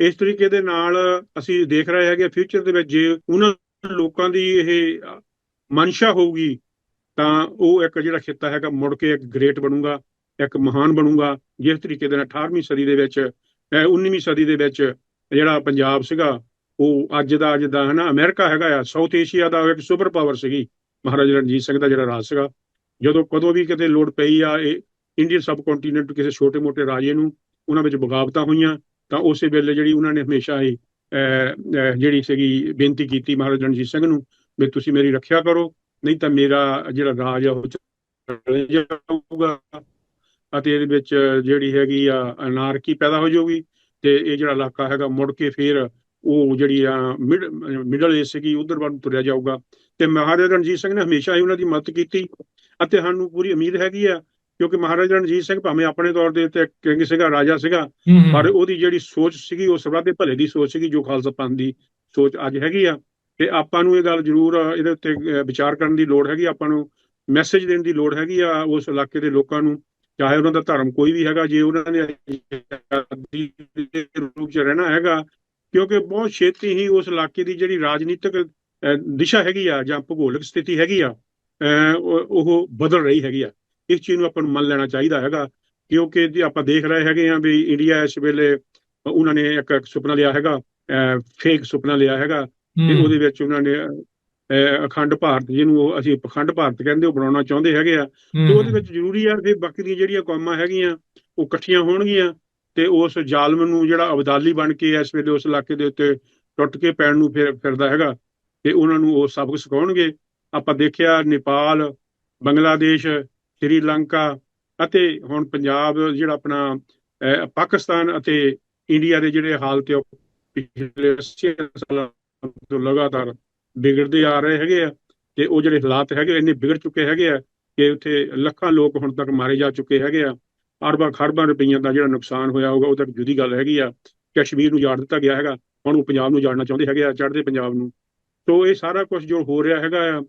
ਇਸ ਤਰੀਕੇ ਦੇ ਨਾਲ ਅਸੀਂ ਦੇਖ ਰਹੇ ਹੈਗੇ ਫਿਊਚਰ ਦੇ ਵਿੱਚ ਜੇ ਉਹਨਾਂ ਲੋਕਾਂ ਦੀ ਇਹ ਅ, ਮਨਸ਼ਾ ਹੋਊਗੀ ਤਾਂ ਉਹ ਇੱਕ ਜਿਹੜਾ ਖਿੱਤਾ ਹੈਗਾ ਮੁੜ ਕੇ ਇੱਕ ਗ੍ਰੇਟ ਬਣੂਗਾ ਇੱਕ ਮਹਾਨ ਬਣੂਗਾ। ਜਿਸ ਤਰੀਕੇ ਦੇ ਨਾਲ 18ਵੀਂ ਸਦੀ ਦੇ ਵਿੱਚ ਅ, 19ਵੀਂ ਸਦੀ ਦੇ ਵਿੱਚ ਜਿਹੜਾ ਪੰਜਾਬ ਸੀਗਾ ਉਹ ਅੱਜ ਦਾ ਜਿੱਦਾਂ ਹੈ ਨਾ ਅਮਰੀਕਾ ਹੈਗਾ ਆ ਸਾਊਥ ਏਸ਼ੀਆ ਦਾ ਇੱਕ ਸੁਪਰ ਪਾਵਰ ਸੀਗੀ। ਮਹਾਰਾਜਾ ਰਣਜੀਤ ਸਿੰਘ ਦਾ ਜਿਹੜਾ ਰਾਜ ਸੀਗਾ। ਜਦੋਂ ਕਦੋਂ ਵੀ ਕਿਤੇ ਲੋੜ ਪਈ ਆ ਇਹ ਇੰਡੀਅਨ ਸਬ ਕੰਟੀਨੈਂਟ ਕਿਸੇ ਛੋਟੇ-ਮੋਟੇ ਰਾਜੇ ਨੂੰ ਉਹਨਾਂ ਵਿੱਚ ਬਗਾਵਤਾਂ ਹੋਈਆਂ। ਤਾਂ ਉਸੇ ਵੇਲੇ ਜਿਹੜੀ ਉਹਨਾਂ ਨੇ ਹਮੇਸ਼ਾ ਹੀ ਅਹ, ਜਿਹੜੀ ਸੀਗੀ ਬੇਨਤੀ ਕੀਤੀ ਮਹਾਰਾਜਾ ਰਣਜੀਤ ਸਿੰਘ ਨੂੰ ਵੀ ਤੁਸੀਂ ਮੇਰੀ ਰੱਖਿਆ ਕਰੋ ਨਹੀਂ ਤਾਂ ਮੇਰਾ ਜਿਹੜਾ ਰਾਜ ਆ ਉਹ ਚਲੇ ਜਾਊਗਾ। ਅਤੇ ਇਹਦੇ ਵਿੱਚ ਜਿਹੜੀ ਹੈਗੀ ਆ ਅਨਾਰਕੀ ਪੈਦਾ ਹੋ ਜਾਊਗੀ ਤੇ ਇਹ ਜਿਹੜਾ ਇਲਾਕਾ ਹੈਗਾ ਮੁੜ ਕੇ ਫੇਰ ਉਹ ਜਿਹੜੀ ਆ ਮਿਡਲ ਏਜ ਸੀਗੀ ਉਧਰ ਵੱਲ ਨੂੰ ਤੁਰਿਆ ਜਾਊਗਾ। ਤੇ ਮਹਾਰਾਜਾ ਰਣਜੀਤ ਸਿੰਘ ਨੇ ਹਮੇਸ਼ਾ ਹੀ ਉਹਨਾਂ ਦੀ ਮਦਦ ਕੀਤੀ। ਅਤੇ ਸਾਨੂੰ ਪੂਰੀ ਉਮੀਦ ਹੈਗੀ ਆ ਕਿਉਂਕਿ ਮਹਾਰਾਜਾ ਰਣਜੀਤ ਸਿੰਘ ਭਾਵੇਂ ਆਪਣੇ ਤੌਰ ਦੇ ਉੱਤੇ ਕਿੰਗ ਸੀਗਾ ਰਾਜਾ ਸੀਗਾ ਪਰ ਉਹਦੀ ਜਿਹੜੀ ਸੋਚ ਸੀਗੀ ਉਹ ਸਰਬੱਤ ਦੇ ਭਲੇ ਦੀ ਸੋਚ ਸੀਗੀ ਜੋ ਖਾਲਸਾ ਪੰਥ ਦੀ ਸੋਚ ਅੱਜ ਹੈਗੀ ਆ। ਤੇ ਆਪਾਂ ਨੂੰ ਇਹ ਗੱਲ ਜ਼ਰੂਰ ਇਹਦੇ ਉੱਤੇ ਵਿਚਾਰ ਕਰਨ ਦੀ ਲੋੜ ਹੈਗੀ ਆਪਾਂ ਨੂੰ ਮੈਸੇਜ ਦੇਣ ਦੀ ਲੋੜ ਹੈਗੀ ਆ ਉਸ ਇਲਾਕੇ ਦੇ ਲੋਕਾਂ ਨੂੰ ਚਾਹੇ ਉਹਨਾਂ ਦਾ ਧਰਮ ਕੋਈ ਵੀ ਹੈਗਾ ਜੇ ਉਹਨਾਂ ਨੇ ਆਜ਼ਾਦੀ ਦੇ ਰੂਪ ਚ ਰਹਿਣਾ ਹੈਗਾ ਕਿਉਂਕਿ ਬਹੁਤ ਛੇਤੀ ਹੀ ਉਸ ਇਲਾਕੇ ਦੀ ਜਿਹੜੀ ਰਾਜਨੀਤਿਕ ਦਿਸ਼ਾ ਹੈਗੀ ਆ ਜਾਂ ਭੂਗੋਲਿਕ ਸਥਿਤੀ ਹੈਗੀ ਆ ਉਹ ਬਦਲ ਰਹੀ ਹੈਗੀ ਆ। ਇਸ ਚੀਜ਼ ਨੂੰ ਆਪਾਂ ਨੂੰ ਮੰਨ ਲੈਣਾ ਚਾਹੀਦਾ ਹੈਗਾ ਕਿਉਂਕਿ ਜੇ ਆਪਾਂ ਦੇਖ ਰਹੇ ਹੈਗੇ ਆ ਵੀ ਇੰਡੀਆ ਇਸ ਵੇਲੇ ਉਹਨਾਂ ਨੇ ਇੱਕ ਸੁਪਨਾ ਲਿਆ ਹੈਗਾ ਫੇਕ ਸੁਪਨਾ ਲਿਆ ਹੈਗਾ ਤੇ ਉਹਦੇ ਵਿੱਚ ਉਹਨਾਂ ਨੇ ਅਖੰਡ ਭਾਰਤ ਜਿਹਨੂੰ ਉਹ ਅਸੀਂ ਪਖੰਡ ਭਾਰਤ ਕਹਿੰਦੇ ਉਹ ਬਣਾਉਣਾ ਚਾਹੁੰਦੇ ਹੈਗੇ ਆ ਤੇ ਉਹਦੇ ਵਿੱਚ ਜ਼ਰੂਰੀ ਆ ਕਿ ਬਾਕੀ ਦੀਆਂ ਜਿਹੜੀਆਂ ਕੌਮਾਂ ਹੈਗੀਆਂ ਉਹ ਇਕੱਠੀਆਂ ਹੋਣਗੀਆਂ ਤੇ ਉਸ ਜ਼ਾਲਮ ਨੂੰ ਜਿਹੜਾ ਅਬਦਾਲੀ ਬਣ ਕੇ ਇਸ ਵੇਲੇ ਉਸ ਇਲਾਕੇ ਦੇ ਉੱਤੇ ਟੁੱਟ ਕੇ ਪੈਣ ਨੂੰ ਫਿਰ ਫਿਰਦਾ ਹੈਗਾ ਤੇ ਉਹਨਾਂ ਨੂੰ ਉਹ ਸਬਕ ਸਿਖਾਉਣਗੇ। ਆਪਾਂ ਦੇਖਿਆ ਨੇਪਾਲ ਬੰਗਲਾਦੇਸ਼ ਸ੍ਰੀਲੰਕਾ ਅਤੇ ਹੁਣ ਪੰਜਾਬ ਜਿਹੜਾ ਆਪਣਾ ਪਾਕਿਸਤਾਨ ਅਤੇ ਇੰਡੀਆ ਦੇ ਜਿਹੜੇ ਹਾਲਤ ਆ ਉਹ ਪਿਛਲੇ 80 ਸਾਲਾਂ ਤੋਂ ਲਗਾਤਾਰ ਵਿਗੜਦੇ ਆ ਰਹੇ ਹੈਗੇ ਆ ਤੇ ਉਹ ਜਿਹੜੇ ਹਾਲਾਤ ਹੈਗੇ ਇੰਨੇ ਵਿਗੜ ਚੁੱਕੇ ਹੈਗੇ ਆ ਕਿ ਉੱਥੇ ਲੱਖਾਂ ਲੋਕ ਹੁਣ ਤੱਕ ਮਾਰੇ ਜਾ ਚੁੱਕੇ ਹੈਗੇ ਆ। ਅਰਬਾਂ ਖਰਬਾਂ ਰੁਪਈਆਂ ਦਾ ਜਿਹੜਾ ਨੁਕਸਾਨ ਹੋਇਆ ਹੋਊਗਾ, ਉਹ ਤਾਂ ਜੁਦੀ ਗੱਲ ਹੈਗੀ ਆ। ਕਸ਼ਮੀਰ ਨੂੰ ਜਾੜ ਦਿੱਤਾ ਗਿਆ ਹੈਗਾ, ਹੁਣ ਉਹ ਪੰਜਾਬ ਨੂੰ ਜਾੜਨਾ ਚਾਹੁੰਦੇ ਹੈਗੇ ਆ, ਚੜ੍ਹਦੇ ਪੰਜਾਬ ਨੂੰ। ਸੋ ਇਹ ਸਾਰਾ ਕੁਝ ਜੋ ਹੋ ਰਿਹਾ ਹੈਗਾ ਆ,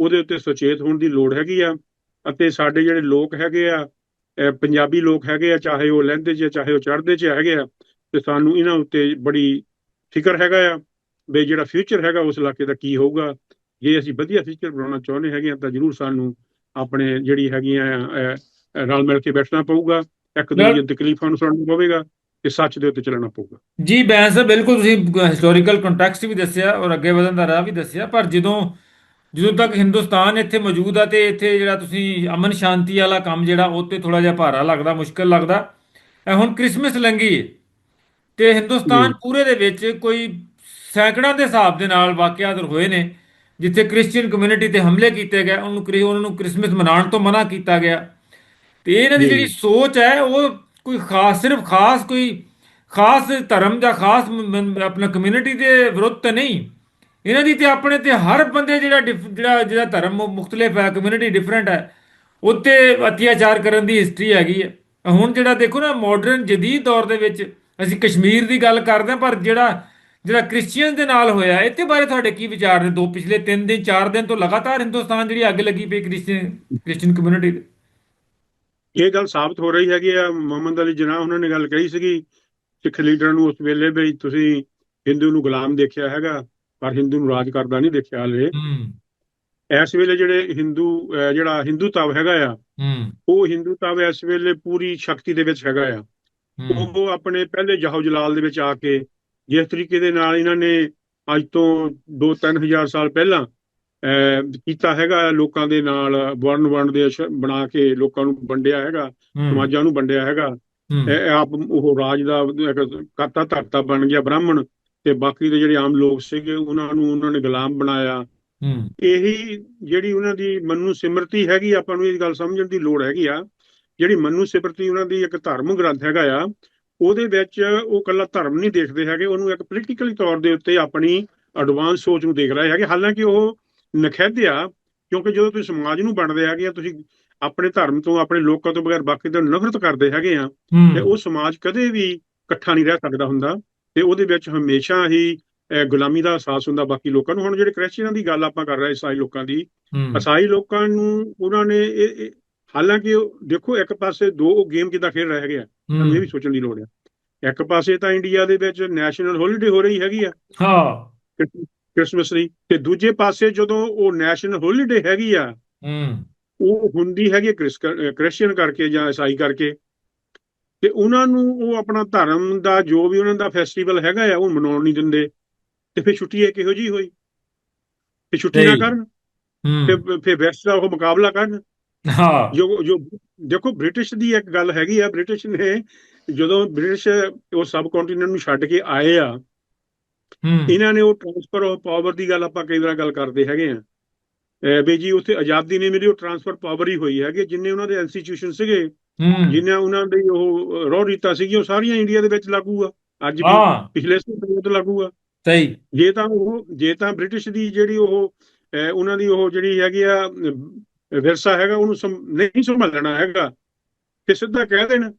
ਉਹਦੇ ਉੱਤੇ ਸੁਚੇਤ ਹੋਣ ਦੀ ਲੋੜ ਹੈਗੀ ਆ। ਅਤੇ ਸਾਡੇ ਜਿਹੜੇ ਲੋਕ ਹੈਗੇ ਆ ਪੰਜਾਬੀ ਲੋਕ ਹੈਗੇ ਆ ਚਾਹੇ ਉਹ ਲਹਿੰਦੇ 'ਚ ਚਾਹੇ ਉਹ ਚੜ੍ਹਦੇ 'ਚ ਹੈਗੇ ਆ ਤੇ ਸਾਨੂੰ ਇਹਨਾਂ ਉੱਤੇ ਬੜੀ ਫਿਕਰ ਹੈਗਾ ਆ ਵੀ ਜਿਹੜਾ ਫਿਊਚਰ ਹੈਗਾ ਉਸ ਇਲਾਕੇ ਦਾ ਕੀ ਹੋਊਗਾ। ਜੇ ਅਸੀਂ ਵਧੀਆ ਫਿਊਚਰ ਬਣਾਉਣਾ ਚਾਹੁੰਦੇ ਹੈਗੇ ਆ ਤਾਂ ਜ਼ਰੂਰ ਸਾਨੂੰ ਆਪਣੇ ਜਿਹੜੀ ਹੈਗੀਆਂ ਰਲ ਮਿਲ ਕੇ ਬੈਠਣਾ ਪਊਗਾ। ਇੱਕ ਦੂਜੇ ਦੀਆਂ ਤਕਲੀਫਾਂ ਨੂੰ ਸੁਣਨਾ ਪਵੇਗਾ ਤੇ ਸੱਚ ਦੇ ਉੱਤੇ ਚੱਲਣਾ ਪਊਗਾ। ਜੀ ਬੈਂਸ ਬਿਲਕੁਲ ਤੁਸੀਂ ਹਿਸਟੋਰੀਕਲ ਕੰਟੈਕਸਟ ਵੀ ਦੱਸਿਆ ਔਰ ਅੱਗੇ ਵਧਣ ਦਾ ਰਾਹ ਵੀ ਦੱਸਿਆ ਪਰ ਜਦੋਂ ਜਦੋਂ ਤੱਕ ਹਿੰਦੁਸਤਾਨ ਇੱਥੇ ਮੌਜੂਦ ਆ ਤੇ ਇੱਥੇ ਜਿਹੜਾ ਤੁਸੀਂ ਅਮਨ ਸ਼ਾਂਤੀ ਵਾਲਾ ਕੰਮ ਜਿਹੜਾ ਉਹ ਤੇ ਥੋੜਾ ਜਿਹਾ ਭਾਰਾ ਲੱਗਦਾ ਮੁਸ਼ਕਲ ਲੱਗਦਾ ਇਹ ਹੁਣ ਕ੍ਰਿਸਮਸ ਲੰਗੀ ਹੈ ਤੇ ਹਿੰਦੁਸਤਾਨ। ਪੂਰੇ ਦੇ ਵਿੱਚ ਕੋਈ ਸੈਂਕੜਾਂ ਦੇ ਹਿਸਾਬ ਦੇ ਨਾਲ ਵਾਕਿਆਤ ਹੋਏ ਨੇ ਜਿੱਥੇ ਕ੍ਰਿਸਚੀਅਨ ਕਮਿਊਨਿਟੀ ਤੇ ਹਮਲੇ ਕੀਤੇ ਗਏ ਉਹਨੂੰ ਉਹਨਾਂ ਨੂੰ ਕ੍ਰਿਸਮਸ ਮਨਾਉਣ ਤੋਂ ਮਨਾ ਕੀਤਾ ਗਿਆ ਤੇ ਇਹਨਾਂ ਦੀ। ਜਿਹੜੀ ਸੋਚ ਹੈ ਉਹ ਕੋਈ ਖਾਸ ਸਿਰਫ ਖਾਸ ਕੋਈ ਖਾਸ ਧਰਮ ਜਾਂ ਖਾਸ ਆਪਣਾ ਕਮਿਊਨਿਟੀ ਦੇ ਵਿਰੁੱਧ ਤਾਂ ਨਹੀਂ ਇਹਨਾਂ ਦੀ ਤੇ ਆਪਣੇ ਤੇ ਹਰ ਬੰਦੇ ਜਿਹੜਾ ਜਿਹੜਾ ਜਿਹੜਾ ਧਰਮ ਮੁ- ਹੈ ਕਮਿਊਨਿਟੀ ਡਿਫਰੈਂਟ ਹੈ ਉੱਤੇ ਅਤਿਆਚਾਰ ਕਰਨ ਦੀ ਹਿਸਟਰੀ ਹੈਗੀ ਹੈ। ਹੁਣ ਜਿਹੜਾ ਦੇਖੋ ਨਾ ਮਾਡਰਨ ਜਦੀਦ ਦੌਰ ਦੇ ਵਿੱਚ ਅਸੀਂ ਕਸ਼ਮੀਰ ਦੀ ਗੱਲ ਕਰਦੇ ਹਾਂ, ਪਰ ਜਿਹੜਾ ਜਿਹੜਾ ਕ੍ਰਿਸਚੀਅਨ ਦੇ ਨਾਲ ਹੋਇਆ, ਇਹਦੇ ਬਾਰੇ ਤੁਹਾਡੇ ਕੀ ਵਿਚਾਰ ਨੇ? ਦੋ ਪਿਛਲੇ 3 ਦਿਨ 4 ਦਿਨ ਤੋਂ ਲਗਾਤਾਰ ਹਿੰਦੁਸਤਾਨ ਜਿਹੜੀ ਅੱਗ ਲੱਗੀ ਪਈ ਕ੍ਰਿਸਚੀਅਨ ਕ੍ਰਿਸਚੀਅਨ ਕਮਿਊਨਿਟੀ ਦੇ। ਇਹ ਗੱਲ ਸਾਬਤ ਹੋ ਰਹੀ ਹੈਗੀ ਆ, ਮੁਹੰਮਦ ਅਲੀ ਜਨਾਹ ਉਹਨਾਂ ਨੇ ਗੱਲ ਕਹੀ ਸੀਗੀ, ਸਿੱਖ ਲੀਡਰਾਂ ਨੂੰ ਉਸ ਵੇਲੇ ਵੀ ਤੁਸੀਂ ਹਿੰਦੂ ਨੂੰ ਗੁਲਾਮ ਦੇਖਿਆ ਹੈਗਾ। ਪਰ ਹਿੰਦੂ ਨੂੰ ਰਾਜ ਕਰਦਾ ਨਹੀਂ ਦੇਖਿਆ ਹਲੇ। ਹੂੰ। ਇਸ ਵੇਲੇ ਜਿਹੜੇ ਹਿੰਦੂ ਜਿਹੜਾ ਹਿੰਦੂਤਵ ਹੈਗਾ ਆ ਹੂੰ। ਉਹ ਹਿੰਦੂਤਵ ਇਸ ਵੇਲੇ ਪੂਰੀ ਸ਼ਕਤੀ ਦੇ ਵਿੱਚ ਹੈਗਾ ਆ। ਉਹ ਆਪਣੇ ਪਹਿਲੇ ਜਾਹੋ ਜਲਾਲ ਦੇ ਵਿੱਚ ਆ ਕੇ ਜਿਸ ਤਰੀਕੇ ਦੇ ਨਾਲ ਇਹਨਾਂ ਨੇ ਅੱਜ ਤੋਂ 2-3000 ਸਾਲ ਪਹਿਲਾਂ ਕੀਤਾ ਹੈਗਾ ਲੋਕਾਂ ਦੇ ਨਾਲ ਵਰਨ ਵਰਨ ਦੇ ਬਣਾ ਕੇ ਲੋਕਾਂ ਨੂੰ ਵੰਡਿਆ ਹੈਗਾ ਸਮਾਜਾਂ ਨੂੰ ਵੰਡਿਆ ਹੈਗਾ। ਆਪ ਉਹ ਰਾਜ ਦਾ ਕਰਤਾ ਧਰਤਾ ਬਣ ਗਿਆ ਬ੍ਰਾਹਮਣ। ਤੇ ਬਾਕੀ ਦੇ ਜਿਹੜੇ ਆਮ ਲੋਕ ਸੀਗੇ ਉਹਨਾਂ ਨੂੰ ਉਹਨਾਂ ਨੇ ਗੁਲਾਮ ਬਣਾਇਆ। ਹੂੰ। ਇਹੀ ਜਿਹੜੀ ਉਹਨਾਂ ਦੀ ਮਨੂ ਸਿਮਰਤੀ ਹੈਗੀ ਆਪਾਂ ਨੂੰ ਇਹ ਗੱਲ ਸਮਝਣ ਦੀ ਲੋੜ ਹੈਗੀ ਆ। ਜਿਹੜੀ ਮਨੂ ਸਿਮਰਤੀ ਉਹਨਾਂ ਦੀ ਇੱਕ ਧਰਮ ਗ੍ਰੰਥ ਹੈਗਾ ਆ ਉਹਦੇ ਵਿੱਚ ਉਹ ਕੱਲਾ ਧਰਮ ਨਹੀਂ ਦੇਖਦੇ ਹੈਗੇ ਉਹਨੂੰ ਇੱਕ ਪੋਲੀਟੀਕਲੀ ਤੌਰ ਦੇ ਉੱਤੇ ਆਪਣੀ ਐਡਵਾਂਸ ਸੋਚ ਨੂੰ ਦੇਖ ਰਹੇ ਹੈਗੇ। ਹਾਲਾਂਕਿ ਉਹ ਨਖੇਧਿਆ ਕਿਉਂਕਿ ਜਦੋਂ ਤੁਸੀਂ ਸਮਾਜ ਨੂੰ ਵੰਡਦੇ ਹੈਗੇ ਆ ਤੁਸੀਂ ਆਪਣੇ ਧਰਮ ਤੋਂ ਆਪਣੇ ਲੋਕਾਂ ਤੋਂ ਬਗੈਰ ਬਾਕੀ ਤੋਂ ਨਫ਼ਰਤ ਕਰਦੇ ਹੈਗੇ ਆ ਤੇ ਉਹ ਸਮਾਜ ਕਦੇ ਵੀ ਇਕੱਠਾ ਨਹੀਂ ਰਹਿ ਸਕਦਾ ਹੁੰਦਾ। ਤੇ ਉਹਦੇ ਵਿੱਚ ਹਮੇਸ਼ਾ ਹੀ ਗੁਲਾਮੀ ਦਾ ਅਹਿਸਾਸ ਹੁੰਦਾ ਬਾਕੀ ਲੋਕਾਂ ਨੂੰ। ਹੁਣ ਜਿਹੜੇ ਕ੍ਰਿਸਚੀਅਨਾਂ ਦੀ ਗੱਲ ਆਪਾਂ ਕਰ ਰਹੇ ਈਸਾਈ ਲੋਕਾਂ ਦੀ ਹੂੰ। ਈਸਾਈ ਲੋਕਾਂ ਨੂੰ ਉਹਨਾਂ ਨੇ ਇਹ ਹਾਲਾਂਕਿ ਦੇਖੋ ਇੱਕ ਪਾਸੇ ਦੋ ਉਹ ਗੇਮ ਕਿੱਦਾਂ ਖੇਡ ਰਹੇ ਹੈਗੇ ਆ ਇਹ ਵੀ ਸੋਚਣ ਦੀ ਲੋੜ ਆ। ਇੱਕ ਪਾਸੇ ਤਾਂ ਇੰਡੀਆ ਦੇ ਵਿੱਚ ਨੈਸ਼ਨਲ ਹੋਲੀਡੇ ਹੋ ਰਹੀ ਹੈਗੀ ਆ। ਹਾਂ। ਕ੍ਰਿਸਮਸ ਦੀ ਤੇ ਦੂਜੇ ਪਾਸੇ ਜਦੋਂ ਉਹ ਨੈਸ਼ਨਲ ਹੋਲੀਡੇ ਹੈਗੀ ਆ ਹੂੰ। ਉਹ ਹੁੰਦੀ ਹੈਗੀ ਕ੍ਰਿਸਚੀਅਨ ਕਰਕੇ ਜਾਂ ਈਸਾਈ ਕਰਕੇ। ਤੇ ਉਹਨਾਂ ਨੂੰ ਉਹ ਆਪਣਾ ਧਰਮ ਦਾ ਜੋ ਵੀ ਉਹਨਾਂ ਦਾ ਫੈਸਟੀਵਲ ਹੈਗਾ ਆ ਉਹ ਮਨਾਉਣ ਨਹੀਂ ਦਿੰਦੇ। ਤੇ ਫਿਰ ਛੁੱਟੀ ਇਹ ਕਿਹੋ ਜੀ ਹੋਈ? ਤੇ ਛੁੱਟੀ ਨਾ। ਕਰਨ ਤੇ ਫਿਰ ਵੈਸਟ ਦਾ ਉਹ ਮੁਕਾਬਲਾ ਕਰਨ। ਹਾਂ। ਜੋ ਜੋ ਦੇਖੋ ਬ੍ਰਿਟਿਸ਼ ਦੀ ਇੱਕ ਗੱਲ ਹੈਗੀ ਆ ਬ੍ਰਿਟਿਸ਼ ਨੇ ਜਦੋਂ ਬ੍ਰਿਟਿਸ਼ ਉਹ ਸਬ ਕੰਟੀਨੈਂਟ ਨੂੰ ਛੱਡ ਕੇ ਆਏ ਆ ਇਹਨਾਂ ਨੇ ਉਹ ਟ੍ਰਾਂਸਫਰ ਆਫ ਪਾਵਰ ਦੀ ਗੱਲ ਆਪਾਂ ਕਈ ਵਾਰ ਗੱਲ ਕਰਦੇ ਹੈਗੇ ਆ। ਵੀ ਜੀ ਉੱਥੇ ਆਜ਼ਾਦੀ ਨਹੀਂ ਮਿਲੀ ਉਹ ਟ੍ਰਾਂਸਫਰ ਪਾਵਰ ਹੀ ਹੋਈ ਹੈਗੀ ਜਿੰਨੇ ਉਹਨਾਂ ਦੇ ਇੰਸਟੀਟਿਊਸ਼ਨ ਸੀਗੇ ਜਿਨ੍ਹਾਂ ਉਹਨਾਂ ਦੀ ਉਹ ਰੋਹ ਰੀਤਾਂ ਸੀਗੀਆਂ ਉਹ ਸਾਰੀਆਂ ਇੰਡੀਆ ਦੇ ਵਿੱਚ ਲਾਗੂ ਆ। ਅੱਜ ਵੀ ਪਿਛਲੇ ਸਮੇਂ ਤੋਂ ਲਾਗੂ ਆ। ਸਹੀ। ਜੇ ਤਾਂ ਉਹ ਜੇ ਤਾਂ ਬ੍ਰਿਟਿਸ਼ ਦੀ ਜਿਹੜੀ ਉਹ ਉਹਨਾਂ ਦੀ ਉਹ ਜਿਹੜੀ ਹੈਗੀ ਆ ਵਿਰਸਾ ਹੈਗਾ ਉਹਨੂੰ ਨਹੀਂ ਸੰਭਾਲਣਾ ਹੈਗਾ। ਤੇ ਸਿੱਧਾ ਕਹਿ ਦੇਣ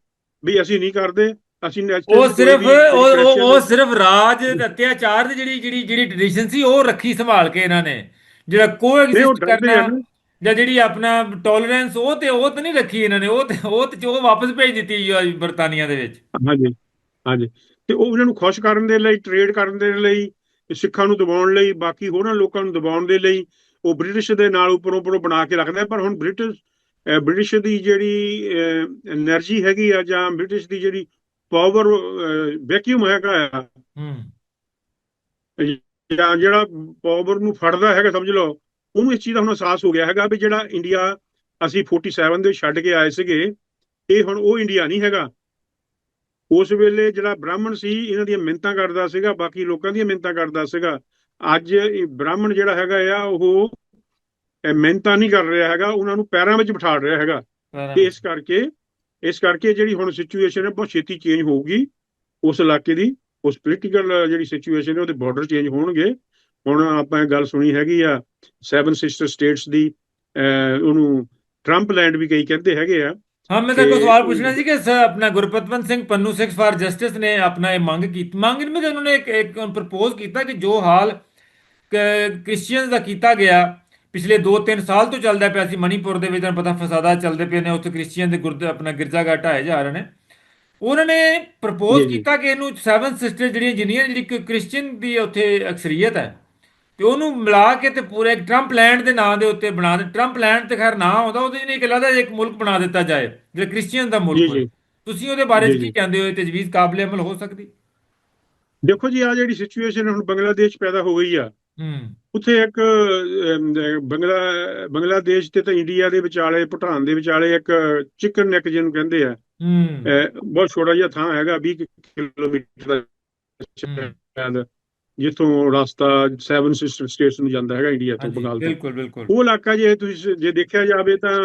ਵੀ ਅਸੀਂ ਨਹੀਂ ਕਰਦੇ ਅਸੀਂ ਉਹ ਸਿਰਫ ਉਹ ਉਹ ਸਿਰਫ ਰਾਜ ਅਤਿਆਚਾਰ ਦੀ ਜਿਹੜੀ ਜਿਹੜੀ ਜਿਹੜੀ ਟ੍ਰੈਡੀਸ਼ਨ ਸੀ ਉਹ ਰੱਖੀ ਸੰਭਾਲ ਕੇ ਇਹਨਾਂ ਨੇ। ਜਿਹੜਾ ਕੋਐਗਜ਼ਿਸਟ ਕਰਨਾ। ਜਾਂ ਜਿਹੜੀ ਆਪਣਾ ਟੋਲਰੈਂਸ ਉਹ ਤੇ ਉਹ ਤੇ ਨਹੀਂ ਰੱਖੀ ਇਹਨਾਂ ਨੇ। ਉਹ ਤੇ ਉਹ ਤੇ ਉਹ ਵਾਪਸ ਭੇਜ ਦਿੱਤੀ ਬਰਤਾਨੀਆ ਦੇ ਵਿੱਚ। ਹਾਂਜੀ ਹਾਂਜੀ। ਤੇ ਉਹ ਉਹਨਾਂ ਨੂੰ ਖੁਸ਼ ਕਰਨ ਦੇ ਲਈ ਟ੍ਰੇਡ ਕਰਨ ਦੇ ਲਈ ਸਿੱਖਾਂ ਨੂੰ ਦਬਾਉਣ ਲਈ ਬਾਕੀ ਹੋਰਾਂ ਲੋਕਾਂ ਨੂੰ ਦਬਾਉਣ ਦੇ ਲਈ ਉਹ ਬ੍ਰਿਟਿਸ਼ ਦੇ ਨਾਲ ਉੱਪਰੋਂ ਉੱਪਰੋਂ ਬਣਾ ਕੇ ਰੱਖਦਾ ਪਰ ਹੁਣ ਬ੍ਰਿਟਿਸ਼ ਬ੍ਰਿਟਿਸ਼ ਦੀ ਜਿਹੜੀ એનર્ਜੀ ਹੈਗੀ ਆ ਜਾਂ ਬ੍ਰਿਟਿਸ਼ ਦੀ ਜਿਹੜੀ ਪਾਵਰ ਵੈਕਿਊਮ ਹੈਗਾ ਆ ਹੂੰ। ਜਿਹੜਾ ਪਾਵਰ ਨੂੰ ਫੜਦਾ ਹੈਗਾ ਸਮਝ ਲਓ ਉਹਨੂੰ ਇਸ ਚੀਜ਼ ਦਾ ਹੁਣ ਅਹਿਸਾਸ ਹੋ ਗਿਆ ਹੈਗਾ ਵੀ ਜਿਹੜਾ ਇੰਡੀਆ ਅਸੀਂ 47 ਦੇ ਛੱਡ ਕੇ ਆਏ ਸੀਗੇ ਇਹ ਹੁਣ ਉਹ ਇੰਡੀਆ ਨਹੀਂ ਹੈਗਾ। ਉਸ ਵੇਲੇ ਜਿਹੜਾ ਬ੍ਰਾਹਮਣ ਸੀ ਇਹਨਾਂ ਦੀਆਂ ਮਿੰਤਾਂ ਕਰਦਾ ਸੀਗਾ ਬਾਕੀ ਲੋਕਾਂ ਦੀਆਂ ਮਿੰਤਾਂ ਕਰਦਾ ਸੀਗਾ। ਅੱਜ ਇਹ ਬ੍ਰਾਹਮਣ ਜਿਹੜਾ ਹੈਗਾ ਆ ਉਹ ਮਿਹਨਤਾਂ ਨਹੀਂ ਕਰ ਰਿਹਾ ਹੈਗਾ ਉਹਨਾਂ ਨੂੰ ਪੈਰਾਂ ਵਿੱਚ ਬਿਠਾ ਰਿਹਾ ਹੈਗਾ। ਤੇ ਇਸ ਕਰਕੇ ਇਸ ਕਰਕੇ ਜਿਹੜੀ ਹੁਣ ਸਿਚੁਏਸ਼ਨ ਹੈ ਬਹੁਤ ਛੇਤੀ ਚੇਂਜ ਹੋਊਗੀ। ਉਸ ਇਲਾਕੇ ਦੀ ਉਸ ਪੋਲੀਟੀਕਲ ਜਿਹੜੀ ਸਿਚੁਏਸ਼ਨ ਹੈ ਉਹਦੇ ਬਾਰਡਰ ਚੇਂਜ ਹੋਣਗੇ। ਹੁਣ ਆਪਾਂ ਇਹ ਗੱਲ ਸੁਣੀ ਹੈਗੀ ਆ ਸੈਵਨ ਸਿਸਟਰ ਸਟੇਟਸ ਦੀ ਉਹਨੂੰ ਟਰੰਪ ਲੈਂਡ ਵੀ ਕਈ ਕਹਿੰਦੇ ਹੈਗੇ ਆ ਹਾਂ ਮੈਂ ਤਾਂ ਕੋਈ ਸਵਾਲ ਪੁੱਛਣਾ ਸੀ ਕਿ ਆਪਣਾ ਗੁਰਪਤਵੰਤ ਸਿੰਘ ਪੰਨੂ ਸਿੱਖ ਫਾਰ ਜਸਟਿਸ ਨੇ ਆਪਣਾ ਇਹ ਮੰਗ ਕੀਤੀ ਮੰਗ ਨਹੀਂ ਉਹਨਾਂ ਨੇ ਇੱਕ ਇੱਕ ਪ੍ਰਪੋਜ਼ ਕੀਤਾ ਕਿ ਜੋ ਹਾਲ ਕ੍ਰਿਸਚੀਅਨਸ ਦਾ ਕੀਤਾ ਗਿਆ ਪਿਛਲੇ 2-3 ਸਾਲ ਤੋਂ ਚੱਲਦਾ ਪਿਆ ਸੀ ਮਣੀਪੁਰ ਦੇ ਵਿੱਚ ਤੁਹਾਨੂੰ ਪਤਾ ਫਸਾਦਾ ਚੱਲਦੇ ਪਏ ਨੇ ਉੱਥੇ ਕ੍ਰਿਸਚੀਅਨ ਦੇ ਗੁਰਦ ਆਪਣਾ ਗਿਰਜਾਘਰ ਢਾਏ ਜਾ ਰਹੇ ਨੇ ਉਹਨਾਂ ਨੇ ਪ੍ਰਪੋਜ਼। ਕੀਤਾ ਕਿ ਇਹਨੂੰ ਸੈਵਨ ਸਿਸਟਰ ਜਿਹੜੀਆਂ ਜਿੰਨੀਆਂ ਜਿਹੜੀ ਕ੍ਰਿਸਚੀਅਨ ਦੀ ਉੱਥੇ ਅਕਸਰੀਅਤ ਹੈ ਤੇ ਉਹਨੂੰ ਮਿਲਾ ਕੇ ਤੇ ਪੂਰੇ ਇੱਕ ਟਰੰਪ ਲੈਂਡ ਦੇ ਨਾਂ ਦੇ ਉੱਤੇ ਬਣਾ ਦੇ। ਟਰੰਪ ਲੈਂਡ ਤੇ ਖੈਰ ਨਾਂ ਆਉਂਦਾ ਉਹਦੇ ਨਹੀਂ ਕਿ ਲੱਗਦਾ ਇੱਕ ਮੁਲਕ ਬਣਾ ਦਿੱਤਾ ਜਾਏ ਜਿਹੜਾ ਕ੍ਰਿਸਚੀਅਨ ਦਾ ਮੁਲਕ ਹੋਵੇ। ਤੁਸੀਂ ਉਹਦੇ ਬਾਰੇ ਕੀ। ਕਹਿੰਦੇ ਹੋ? ਇਹ ਤਜਵੀਜ਼ ਕਾਬਲੇ ਅਮਲ ਹੋ ਸਕਦੀ? ਦੇਖੋ ਜੀ ਆ ਜਿਹੜੀ ਸਿਚੁਏਸ਼ਨ ਹੁਣ ਬੰਗਲਾਦੇਸ਼ ਪੈਦਾ ਹੋ ਗਈ ਆ। ਹੂੰ। ਉੱਥੇ ਇੱਕ ਬੰਗਲਾ ਬੰਗਲਾਦੇਸ਼ ਤੇ ਤਾਂ ਇੰਡੀਆ ਦੇ ਵਿਚਾਲੇ ਭੂਟਾਨ ਦੇ ਵਿਚਾਲੇ ਇੱਕ ਚਿਕਨ ਨੈਕ ਜਿਹਨੂੰ ਕਹਿੰਦੇ ਆ। ਹੂੰ। ਬਹੁਤ ਛੋਟਾ ਜਿਹਾ ਥਾਂ ਹੈਗਾ 20 ਕਿਲੋਮੀਟਰ ਦਾ ਜਿੱਥੋਂ ਰਸਤਾ ਸੈਵਨ ਸਿਸਟਰ ਸਟੇਟਸ ਨੂੰ ਜਾਂਦਾ ਹੈਗਾ ਇੰਡੀਆ ਤੋਂ ਬੰਗਾਲ ਤੋਂ ਬਿਲਕੁਲ ਬਿਲਕੁਲ। ਉਹ ਇਲਾਕਾ ਜੇ ਤੁਸੀਂ ਜੇ ਦੇਖਿਆ ਜਾਵੇ ਤਾਂ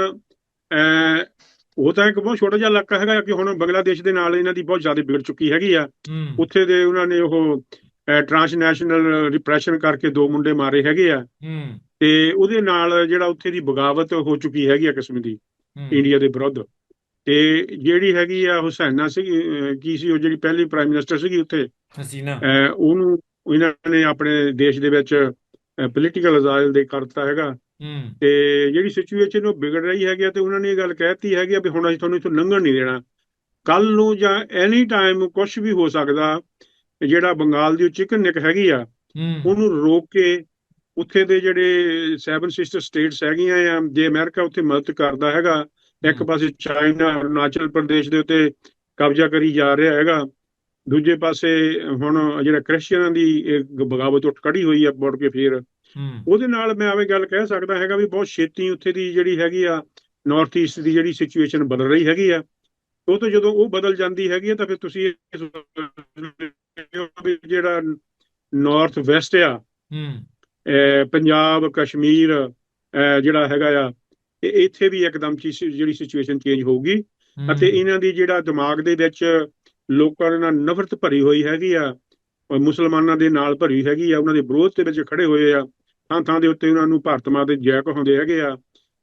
ਉਹ ਤਾਂ ਇੱਕ ਬਹੁਤ ਛੋਟਾ ਜਿਹਾ ਇਲਾਕਾ ਹੈਗਾ ਕਿ ਹੁਣ ਬੰਗਲਾਦੇਸ਼ ਦੇ ਨਾਲ ਇਹਨਾਂ ਦੀ ਬਹੁਤ ਜ਼ਿਆਦਾ ਵਿਗੜ ਚੁੱਕੀ ਹੈਗੀ ਆ। ਉੱਥੇ ਦੇ ਉਹਨਾਂ ਨੇ ਉਹ ਟ੍ਰਾਂਸਨੈਸ਼ਨਲ ਰਿਪਰੈਸ਼ਨ ਕਰਕੇ ਦੋ ਮੁੰਡੇ ਮਾਰੇ ਹੈਗੇ ਆ। ਤੇ ਉਹਦੇ ਨਾਲ ਜਿਹੜਾ ਉੱਥੇ ਦੀ ਬਗਾਵਤ ਹੋ ਚੁੱਕੀ ਹੈਗੀ ਆ ਕਿਸਮ ਦੀ ਇੰਡੀਆ ਦੇ ਵਿਰੁੱਧ। ਤੇ ਜਿਹੜੀ ਹੈਗੀ ਆ ਹੁਸੈਨਾ ਸੀ ਕੀ ਸੀ ਉਹ ਜਿਹੜੀ ਪਹਿਲੀ ਪ੍ਰਾਈਮ ਮਿਨਿਸਟਰ ਸੀਗੀ ਉੱਥੇ ਹਸੀਨਾ। ਉਹਨੂੰ ਇਹਨਾਂ ਨੇ ਆਪਣੇ ਦੇਸ਼ ਦੇ ਵਿੱਚ ਪੋਲੀਟੀਕਲ ਅਜ਼ਾਇਲ ਦੇ ਕਰਤਾ ਹੈਗਾ। ਤੇ ਜਿਹੜੀ ਸਿਚੁਏਸ਼ਨ ਉਹ ਵਿਗੜ ਰਹੀ ਹੈਗੀ ਤੇ ਉਹਨਾਂ ਨੇ ਇਹ ਗੱਲ ਕਹਿਤੀ ਹੈਗੀ ਵੀ ਹੁਣ ਅਸੀਂ ਤੁਹਾਨੂੰ ਇੱਥੋਂ ਲੰਘਣ ਨਹੀਂ ਦੇਣਾ। ਕੱਲ ਨੂੰ ਜਾਂ ਐਨੀ ਟਾਈਮ ਕੁਝ ਵੀ ਹੋ ਸਕਦਾ ਜਿਹੜਾ ਬੰਗਾਲ ਦੀ ਚਿਕਨ ਨਿਕ ਹੈਗੀ ਆ ਉਹਨੂੰ ਰੋਕ ਕੇ ਉੱਥੇ ਦੇ ਜਿਹੜੇ ਸੈਵਨ ਸਿਸਟਰ ਸਟੇਟਸ ਹੈਗੀਆਂ ਆ ਜੇ ਅਮਰੀਕਾ ਉੱਥੇ ਮਦਦ ਕਰਦਾ ਹੈਗਾ ਇੱਕ। ਪਾਸੇ ਚਾਈਨਾ ਅਰੁਣਾਚਲ ਪ੍ਰਦੇਸ਼ ਦੇ ਉੱਤੇ ਕਬਜ਼ਾ ਕਰੀ ਜਾ ਰਿਹਾ ਹੈਗਾ ਦੂਜੇ ਪਾਸੇ ਹੁਣ ਜਿਹੜਾ ਕ੍ਰਿਸਚੀਅਨਾਂ ਦੀ ਬਗਾਵਤ ਉੱਠ ਖੜੀ ਹੋਈ ਆ ਮੁੜ ਕੇ ਫੇਰ ਉਹਦੇ ਨਾਲ ਮੈਂ ਆਵੇਂ ਗੱਲ ਕਹਿ ਸਕਦਾ ਹੈਗਾ ਵੀ ਬਹੁਤ ਛੇਤੀ ਉੱਥੇ ਦੀ ਜਿਹੜੀ ਹੈਗੀ ਆ ਨਾਰਥ ਈਸਟ ਦੀ ਜਿਹੜੀ ਸਿਚੁਏਸ਼ਨ ਬਦਲ ਰਹੀ ਹੈਗੀ ਆ। ਉਹ ਤੋਂ ਜਦੋਂ ਉਹ ਬਦਲ ਜਾਂਦੀ ਹੈਗੀ ਆ ਤਾਂ ਫਿਰ ਤੁਸੀਂ ਜਿਹੜਾ ਨਾਰਥ ਵੈਸਟ ਆ ਹੂੰ। ਪੰਜਾਬ ਕਸ਼ਮੀਰ ਜਿਹੜਾ ਹੈਗਾ ਆ ਇਹ ਇੱਥੇ ਵੀ ਇੱਕਦਮ ਜਿਹੜੀ ਸਿਚੁਏਸ਼ਨ ਚੇਂਜ ਹੋਊਗੀ। ਅਤੇ ਇਹਨਾਂ ਦੀ ਜਿਹੜਾ ਦਿਮਾਗ ਦੇ ਵਿੱਚ ਲੋਕਾਂ ਦੇ ਨਾਲ ਨਫ਼ਰਤ ਭਰੀ ਹੋਈ ਹੈਗੀ ਆ ਮੁਸਲਮਾਨਾਂ ਦੇ ਨਾਲ ਭਰੀ ਹੈਗੀ ਆ ਉਹਨਾਂ ਦੇ ਵਿਰੋਧ ਦੇ ਵਿੱਚ ਖੜੇ ਹੋਏ ਆ ਥਾਂ ਥਾਂ ਦੇ ਉੱਤੇ ਉਹਨਾਂ ਨੂੰ ਭਾਰਤ ਮਾਂ ਦੇ ਜੈ ਕਹਾਉਂਦੇ ਹੈਗੇ ਆ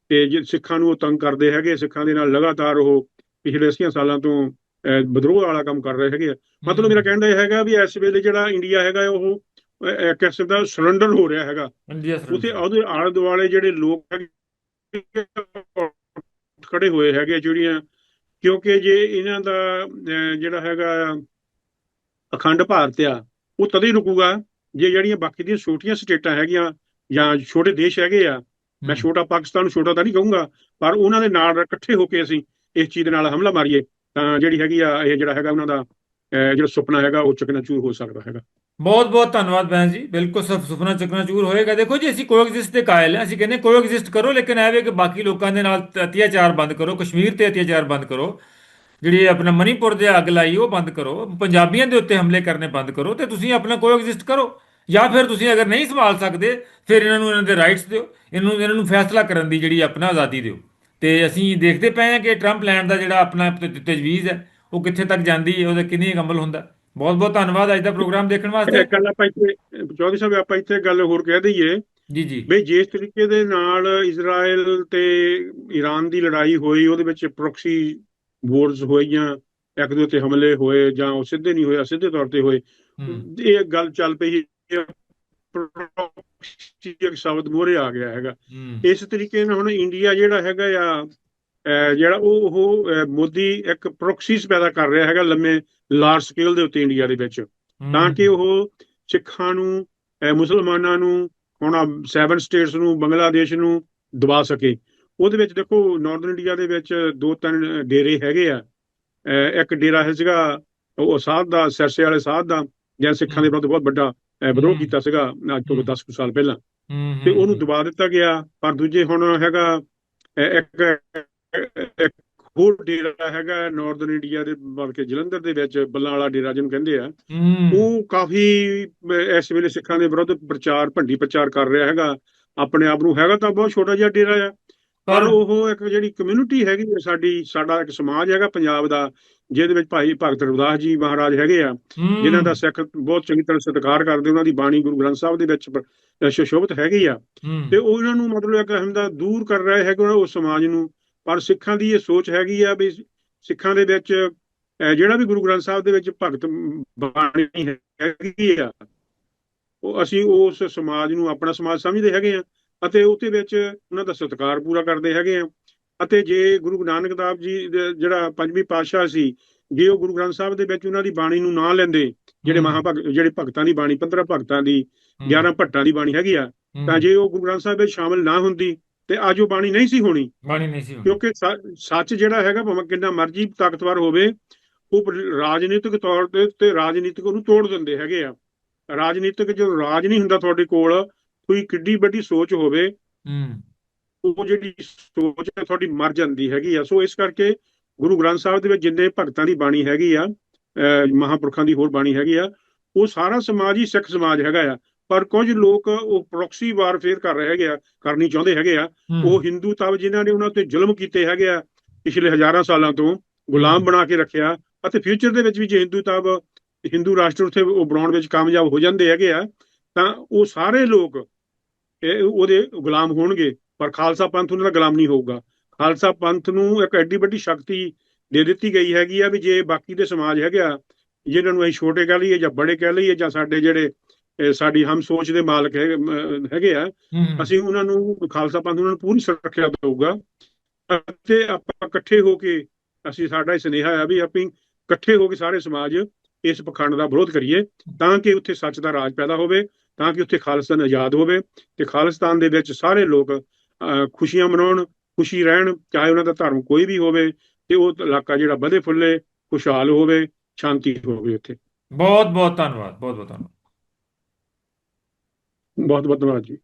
ਤੇ ਜੇ ਸਿੱਖਾਂ ਨੂੰ ਉਹ ਤੰਗ ਕਰਦੇ ਹੈਗੇ ਸਿੱਖਾਂ ਦੇ ਨਾਲ ਲਗਾਤਾਰ ਉਹ ਪਿਛਲੇ 80 ਸਾਲਾਂ ਤੋਂ ਅਹ, ਵਿਦਰੋਹ ਵਾਲਾ ਕੰਮ ਕਰ ਰਹੇ ਹੈਗੇ ਆ। ਮਤਲਬ ਮੇਰਾ ਕਹਿਣ ਦਾ ਇਹ ਹੈਗਾ ਵੀ ਇਸ ਵੇਲੇ ਜਿਹੜਾ ਇੰਡੀਆ ਹੈਗਾ ਉਹ ਕਿਸਮ ਦਾ ਸਰੈਂਡਰ ਹੋ ਰਿਹਾ ਹੈਗਾ। ਉੱਥੇ ਉਹਦੇ ਆਲੇ ਦੁਆਲੇ ਜਿਹੜੇ ਲੋਕ ਹੈਗੇ ਖੜੇ ਹੋਏ ਹੈਗੇ ਜਿਹੜੀਆਂ ਕਿਉਂਕਿ ਜੇ ਇਹਨਾਂ ਦਾ ਜਿਹੜਾ ਹੈਗਾ ਅਖੰਡ ਭਾਰਤ ਆ ਉਹ ਤਦੇ ਹੀ ਰੁਕੂਗਾ ਜੇ ਜਿਹੜੀਆਂ ਬਾਕੀ ਦੀਆਂ ਛੋਟੀਆਂ ਸਟੇਟਾਂ ਹੈਗੀਆਂ ਜਾਂ ਛੋਟੇ ਦੇਸ਼ ਹੈਗੇ ਆ ਮੈਂ ਛੋਟਾ ਪਾਕਿਸਤਾਨ ਨੂੰ ਛੋਟਾ ਤਾਂ ਨਹੀਂ ਕਹੂੰਗਾ ਪਰ ਉਹਨਾਂ ਦੇ ਨਾਲ ਇਕੱਠੇ ਹੋ ਕੇ ਅਸੀਂ ਇਸ ਚੀਜ਼ ਦੇ ਨਾਲ ਹਮਲਾ ਮਾਰੀਏ ਤਾਂ ਜਿਹੜੀ ਹੈਗੀ ਆ ਇਹ ਜਿਹੜਾ ਹੈਗਾ ਉਹਨਾਂ ਦਾ ਜਿਹੜਾ ਸੁਪਨਾ ਹੈਗਾ ਉਹ ਚਕਨਾਚੂਰ ਹੋ ਸਕਦਾ ਹੈਗਾ। ਬਹੁਤ ਬਹੁਤ ਧੰਨਵਾਦ ਭੈਣ ਜੀ। ਬਿਲਕੁਲ ਸਭ ਸੁਪਨਾ ਚੱਕਣਾ ਚੂਰ ਹੋਏਗਾ। ਦੇਖੋ ਜੀ, ਅਸੀਂ ਕੋਐਗਜ਼ਿਸਟ ਦੇ ਕਾਇਲ ਹਾਂ। ਅਸੀਂ ਕਹਿੰਦੇ ਕੋਐਗਜ਼ਿਸਟ ਕਰੋ, ਲੇਕਿਨ ਇਹ ਵੇ ਕਿ ਬਾਕੀ ਲੋਕਾਂ ਦੇ ਨਾਲ ਅਤਿਆਚਾਰ ਬੰਦ ਕਰੋ, ਕਸ਼ਮੀਰ ਤੇ ਅਤਿਆਚਾਰ ਬੰਦ ਕਰੋ। ਜਿਹੜੀ ਆਪਣਾ ਮਨੀਪੁਰ ਦੇ ਅੱਗ ਲਾਈ, ਉਹ ਬੰਦ ਕਰੋ। ਪੰਜਾਬੀਆਂ ਦੇ ਉੱਤੇ ਹਮਲੇ ਕਰਨੇ ਬੰਦ ਕਰੋ ਤੇ ਤੁਸੀਂ ਆਪਣਾ ਕੋਐਗਜ਼ਿਸਟ ਕਰੋ। ਜਾਂ ਫਿਰ ਤੁਸੀਂ ਅਗਰ ਨਹੀਂ ਸੰਭਾਲ ਸਕਦੇ, ਫਿਰ ਇਹਨਾਂ ਨੂੰ ਇਹਨਾਂ ਦੇ ਰਾਈਟਸ ਦਿਓ। ਇਹਨਾਂ ਨੂੰ ਇਹਨਾਂ ਨੂੰ ਫੈਸਲਾ ਕਰਨ ਦੀ ਜਿਹੜੀ ਆਪਣਾ ਆਜ਼ਾਦੀ ਦਿਓ। ਤੇ ਅਸੀਂ ਦੇਖਦੇ ਪਏ ਹਾਂ ਕਿ ਟਰੰਪ ਲੈਂਡ ਦਾ ਜਿਹੜਾ ਆਪਣਾ ਤਜਵੀਜ਼ ਹੈ, ਉਹ ਕਿੱਥੇ ਤੱਕ ਜਾਂਦੀ ਹੈ, ਉਹਦਾ ਕਿੰਨੀ ਅਮਲ ਹੁੰਦਾ। ਬਹੁਤ ਬਹੁਤ ਧੰਨਵਾਦ ਅੱਜ ਦਾ ਪ੍ਰੋਗਰਾਮ ਦੇਖਣ ਵਾਸਤੇ। ਇੱਕ ਗੱਲ ਆਪਾਂ ਇੱਥੇ ਚੌਧਰੀ ਸਾਹਿਬ ਆਪਾਂ ਇੱਥੇ ਗੱਲ ਹੋਰ ਕਹਿ ਦਈਏ। ਜੀ ਜੀ। ਬਈ ਜਿਸ ਤਰੀਕੇ ਦੇ ਨਾਲ ਇਜ਼ਰਾਈਲ ਤੇ ਈਰਾਨ ਦੀ ਲੜਾਈ ਹੋਈ ਉਹਦੇ ਵਿੱਚ ਪ੍ਰੋਕਸੀ ਵੋਰਸ ਹੋਈਆਂ ਇੱਕ ਦੂਜੇ ਤੇ ਹਮਲੇ ਹੋਏ ਜਾਂ ਉਹ ਸਿੱਧੇ ਨਹੀਂ ਹੋਏ ਸਿੱਧੇ ਤੌਰ ਤੇ ਹੋਏ। ਇਹ ਗੱਲ ਚੱਲ ਪਈ ਪ੍ਰੋਕਸੀ ਇੱਕ ਸ਼ਬਦ ਮੋਰੇ ਆ ਗਿਆ ਹੈਗਾ। ਇਸ ਤਰੀਕੇ ਨਾਲ ਹੁਣ ਇੰਡੀਆ ਜਿਹੜਾ ਹੈਗਾ ਆ ਜਿਹੜਾ ਉਹ ਉਹ ਮੋਦੀ ਇੱਕ ਪ੍ਰੋਕਸੀਸ ਪੈਦਾ ਕਰ ਰਿਹਾ ਹੈਗਾ ਲੰਮੇ ਲਾਰਜ ਸਕੇਲ ਦੇ ਉੱਤੇ ਇੰਡੀਆ ਦੇ ਵਿੱਚ। ਤਾਂ ਕਿ ਉਹ ਸਿੱਖਾਂ ਨੂੰ ਮੁਸਲਮਾਨਾਂ ਨੂੰ ਹੁਣ ਸੈਵਨ ਸਟੇਟਸ ਨੂੰ ਬੰਗਲਾਦੇਸ਼ ਨੂੰ ਦਬਾ ਸਕੇ। ਉਹਦੇ ਵਿੱਚ ਦੇਖੋ ਨਾਰਥਰਨ ਇੰਡੀਆ ਦੇ ਵਿੱਚ ਦੋ ਤਿੰਨ ਡੇਰੇ ਹੈਗੇ ਆ। ਇੱਕ ਡੇਰਾ ਹੈ ਸੀਗਾ ਉਹ ਸਾਧ ਦਾ ਸਰਸੇ ਵਾਲੇ ਸਾਧ ਦਾ ਜਿਹੜਾ ਸਿੱਖਾਂ ਦੇ ਵਿਰੁੱਧ ਬਹੁਤ ਵੱਡਾ ਹਮ। ਕੀਤਾ ਸੀਗਾ ਅੱਜ ਤੋਂ ਹਮ। 10 ਕੁ ਸਾਲ ਪਹਿਲਾਂ। ਤੇ ਉਹਨੂੰ ਦਬਾ ਦਿੱਤਾ ਗਿਆ ਪਰ ਦੂਜੇ ਹੁਣ ਹੈਗਾ ਇੱਕ ਇੱਕ ਹੋਰ ਡੇਰਾ ਹੈਗਾ ਨਾਰਥਰਨ ਇੰਡੀਆ ਦੇ ਬਲਕਿ ਜਲੰਧਰ ਦੇ ਵਿੱਚ ਬੱਲਾਂ ਵਾਲਾ ਡੇਰਾ ਜਿਹਨੂੰ ਕਹਿੰਦੇ ਆ। ਉਹ ਕਾਫੀ ਇਸ ਵੇਲੇ ਸਿੱਖਾਂ ਦੇ ਵਿਰੁੱਧ ਪ੍ਰਚਾਰ ਭੰਡੀ ਪ੍ਰਚਾਰ ਕਰ ਰਿਹਾ ਹੈਗਾ। ਆਪਣੇ ਆਪ ਨੂੰ ਹੈਗਾ ਤਾਂ ਬਹੁਤ ਛੋਟਾ ਜਿਹਾ ਡੇਰਾ ਆ। ਪਰ ਉਹ ਇੱਕ ਜਿਹੜੀ ਕਮਿਊਨਿਟੀ ਹੈਗੀ ਸਾਡੀ ਸਾਡਾ ਇੱਕ ਸਮਾਜ ਹੈਗਾ ਪੰਜਾਬ ਦਾ ਜਿਹਦੇ ਵਿੱਚ ਭਾਈ ਭਗਤ ਰਵਿਦਾਸ ਜੀ ਮਹਾਰਾਜ ਹੈਗੇ ਆ ਜਿਨ੍ਹਾਂ ਦਾ ਸਿੱਖ ਬਹੁਤ ਚੰਗੀ ਤਰ੍ਹਾਂ ਸਤਿਕਾਰ ਕਰਦੇ ਉਹਨਾਂ ਦੀ ਬਾਣੀ ਗੁਰੂ ਗ੍ਰੰਥ ਸਾਹਿਬ ਦੇ ਵਿੱਚ ਸੁਸ਼ੋਭਿਤ ਹੈਗੀ ਆ। ਤੇ ਉਹ ਇਹਨਾਂ ਨੂੰ ਮਤਲਬ ਇੱਕ ਅਹਿਮ ਦਾ ਦੂਰ ਕਰ ਰਹੇ ਹੈਗੇ ਉਸ ਸਮਾਜ ਨੂੰ। ਪਰ ਸਿੱਖਾਂ ਦੀ ਇਹ ਸੋਚ ਹੈਗੀ ਆ ਵੀ ਸਿੱਖਾਂ ਦੇ ਵਿੱਚ ਜਿਹੜਾ ਵੀ ਗੁਰੂ ਗ੍ਰੰਥ ਸਾਹਿਬ ਦੇ ਵਿੱਚ ਭਗਤ ਬਾਣੀ ਹੈਗੀ ਆ ਉਹ ਅਸੀਂ ਉਸ ਸਮਾਜ ਨੂੰ ਆਪਣਾ ਸਮਾਜ ਸਮਝਦੇ ਹੈਗੇ ਆ ਅਤੇ ਉਹਦੇ ਵਿੱਚ ਉਹਨਾਂ ਦਾ ਸਤਿਕਾਰ ਪੂਰਾ ਕਰਦੇ ਹੈਗੇ ਆ ਅਤੇ ਜੇ ਗੁਰੂ ਨਾਨਕ ਦੇਵ ਜੀ ਜਿਹੜਾ ਪੰਜਵੀਂ ਪਾਤਸ਼ਾਹ ਸੀ ਜੇ ਉਹ ਗੁਰੂ ਗ੍ਰੰਥ ਸਾਹਿਬ ਦੇ ਵਿੱਚ ਉਹਨਾਂ ਦੀ ਬਾਣੀ ਨੂੰ ਨਾ ਲੈਂਦੇ ਜਿਹੜੇ। ਮਹਾਭਗਤ ਜਿਹੜੇ ਭਗਤਾਂ ਦੀ ਬਾਣੀ 15 ਭਗਤਾਂ ਦੀ 11 ਭੱਟਾਂ ਦੀ ਬਾਣੀ ਹੈਗੀ ਆ। ਤਾਂ ਜੇ ਉਹ ਗੁਰੂ ਗ੍ਰੰਥ ਸਾਹਿਬ ਵਿੱਚ ਸ਼ਾਮਲ ਨਾ ਹੁੰਦੀ ਤੇ ਉਹ ਬਾਣੀ ਨਹੀਂ ਸੀ ਹੋਣੀ। ਬਾਣੀ ਨਹੀਂ ਸੀ ਹੁੰਦੀ ਕਿਉਂਕਿ ਸੱਚ ਜਿਹੜਾ ਹੈਗਾ ਭਾਵੇਂ ਕਿੰਨਾ ਮਰਜ਼ੀ ਤਾਕਤਵਰ ਹੋਵੇ ਉਹ ਰਾਜਨੀਤਿਕ ਤੌਰ ਤੇ ਤੇ ਰਾਜਨੀਤਿਕ ਉਹਨੂੰ ਤੋੜ ਦਿੰਦੇ ਹੈਗੇ ਆ। ਰਾਜਨੀਤਿਕ ਜੋ ਰਾਜ ਨਹੀਂ ਹੁੰਦਾ ਤੁਹਾਡੇ ਕੋਲ ਕੋਈ ਕਿੱਡੀ ਵੱਡੀ ਸੋਚ ਹੋਵੇ ਹੂੰ। ਉਹ ਜਿਹੜੀ ਸੋਚ ਹੈ ਤੁਹਾਡੀ ਮਰ ਜਾਂਦੀ ਹੈਗੀ ਆ। ਸੋ ਇਸ ਕਰਕੇ ਗੁਰੂ ਗ੍ਰੰਥ ਸਾਹਿਬ ਦੇ ਵਿੱਚ ਜਿੰਨੇ ਭਗਤਾਂ ਦੀ ਬਾਣੀ ਹੈਗੀ ਆ ਮਹਾਂਪੁਰਖਾਂ ਦੀ ਹੋਰ ਬਾਣੀ ਹੈਗੀ ਆ ਉਹ ਸਾਰਾ ਸਮਾਜ ਹੀ ਸਿੱਖ ਸਮਾਜ ਹੈਗਾ ਆ। ਪਰ ਕੁਝ ਲੋਕ ਉਹ ਪ੍ਰੋਕਸੀ ਵਾਰਫੇਅਰ ਕਰ ਰਹੇ ਹੈਗੇ ਆ ਕਰਨੀ ਚਾਹੁੰਦੇ ਹੈਗੇ ਆ। ਉਹ ਹਿੰਦੂ ਤਬ ਜਿਨ੍ਹਾਂ ਨੇ ਉਹਨਾਂ ਤੇ ਜ਼ੁਲਮ ਕੀਤੇ ਹੈਗੇ ਆ ਪਿਛਲੇ ਹਜ਼ਾਰਾਂ ਸਾਲਾਂ ਤੋਂ ਗੁਲਾਮ ਬਣਾ ਕੇ ਰੱਖਿਆ ਅਤੇ ਫਿਊਚਰ ਦੇ ਵਿੱਚ ਵੀ ਜੇ ਹਿੰਦੂ ਤਬ ਹਿੰਦੂ ਰਾਸ਼ਟਰ ਉੱਥੇ ਉਹ ਬਣਾਉਣ ਵਿੱਚ ਕਾਮਯਾਬ ਹੋ ਜਾਂਦੇ ਹੈਗੇ ਆ ਤਾਂ ਉਹ ਸਾਰੇ ਲੋਕ ਉਹਦੇ ਗੁਲਾਮ ਹੋਣਗੇ। ਪਰ ਖਾਲਸਾ ਪੰਥ ਉਹਨਾਂ ਦਾ ਗੁਲਾਮ ਨਹੀਂ ਹੋਊਗਾ। ਖਾਲਸਾ ਪੰਥ ਨੂੰ ਇੱਕ ਐਡੀ ਵੱਡੀ ਸ਼ਕਤੀ ਦੇ ਦਿੱਤੀ ਗਈ ਹੈਗੀ ਆ ਵੀ ਜੇ ਬਾਕੀ ਦੇ ਸਮਾਜ ਹੈਗੇ ਆ ਜਿਨ੍ਹਾਂ ਨੂੰ ਅਸੀਂ ਛੋਟੇ ਕਹਿ ਲਈਏ ਜਾਂ ਬੜੇ ਕਹਿ ਲਈਏ ਜਾਂ ਸਾਡੇ ਜਿਹੜੇ ਸਾਡੀ ਹਮ ਸੋਚ ਦੇ ਮਾਲਕ ਹੈਗੇ ਆ। ਅਸੀਂ ਉਹਨਾਂ ਨੂੰ ਖਾਲਸਾ ਪੰਥ ਉਹਨਾਂ ਨੂੰ ਪੂਰੀ ਸੁਰੱਖਿਆ ਦੇਊਗਾ। ਅਤੇ ਆਪਾਂ ਇਕੱਠੇ ਹੋ ਕੇ ਅਸੀਂ ਸਾਡਾ ਇਹ ਸੁਨੇਹਾ ਆ ਵੀ ਆਪਾਂ ਇਕੱਠੇ ਹੋ ਕੇ ਸਾਰੇ ਸਮਾਜ ਇਸ ਪਖੰਡ ਦਾ ਵਿਰੋਧ ਕਰੀਏ ਤਾਂ ਕਿ ਉੱਥੇ ਸੱਚ ਦਾ ਰਾਜ ਪੈਦਾ ਹੋਵੇ ਤਾਂ ਕਿ ਉੱਥੇ ਖਾਲਿਸਤਾਨ ਆਜ਼ਾਦ ਹੋਵੇ ਤੇ ਖਾਲਿਸਤਾਨ ਦੇ ਵਿੱਚ ਸਾਰੇ ਲੋਕ ਖੁਸ਼ੀਆਂ ਮਨਾਉਣ ਖੁਸ਼ੀ ਰਹਿਣ ਚਾਹੇ ਉਹਨਾਂ ਦਾ ਧਰਮ ਕੋਈ ਵੀ ਹੋਵੇ ਤੇ ਉਹ ਇਲਾਕਾ ਜਿਹੜਾ ਵਧੇ ਫੁੱਲੇ ਖੁਸ਼ਹਾਲ ਹੋਵੇ ਸ਼ਾਂਤੀ ਹੋਵੇ ਉੱਥੇ। ਬਹੁਤ ਬਹੁਤ ਧੰਨਵਾਦ ਬਹੁਤ ਬਹੁਤ ਧੰਨਵਾਦ। ਬਹੁਤ ਬਹੁਤ ਧੰਨਵਾਦ ਜੀ।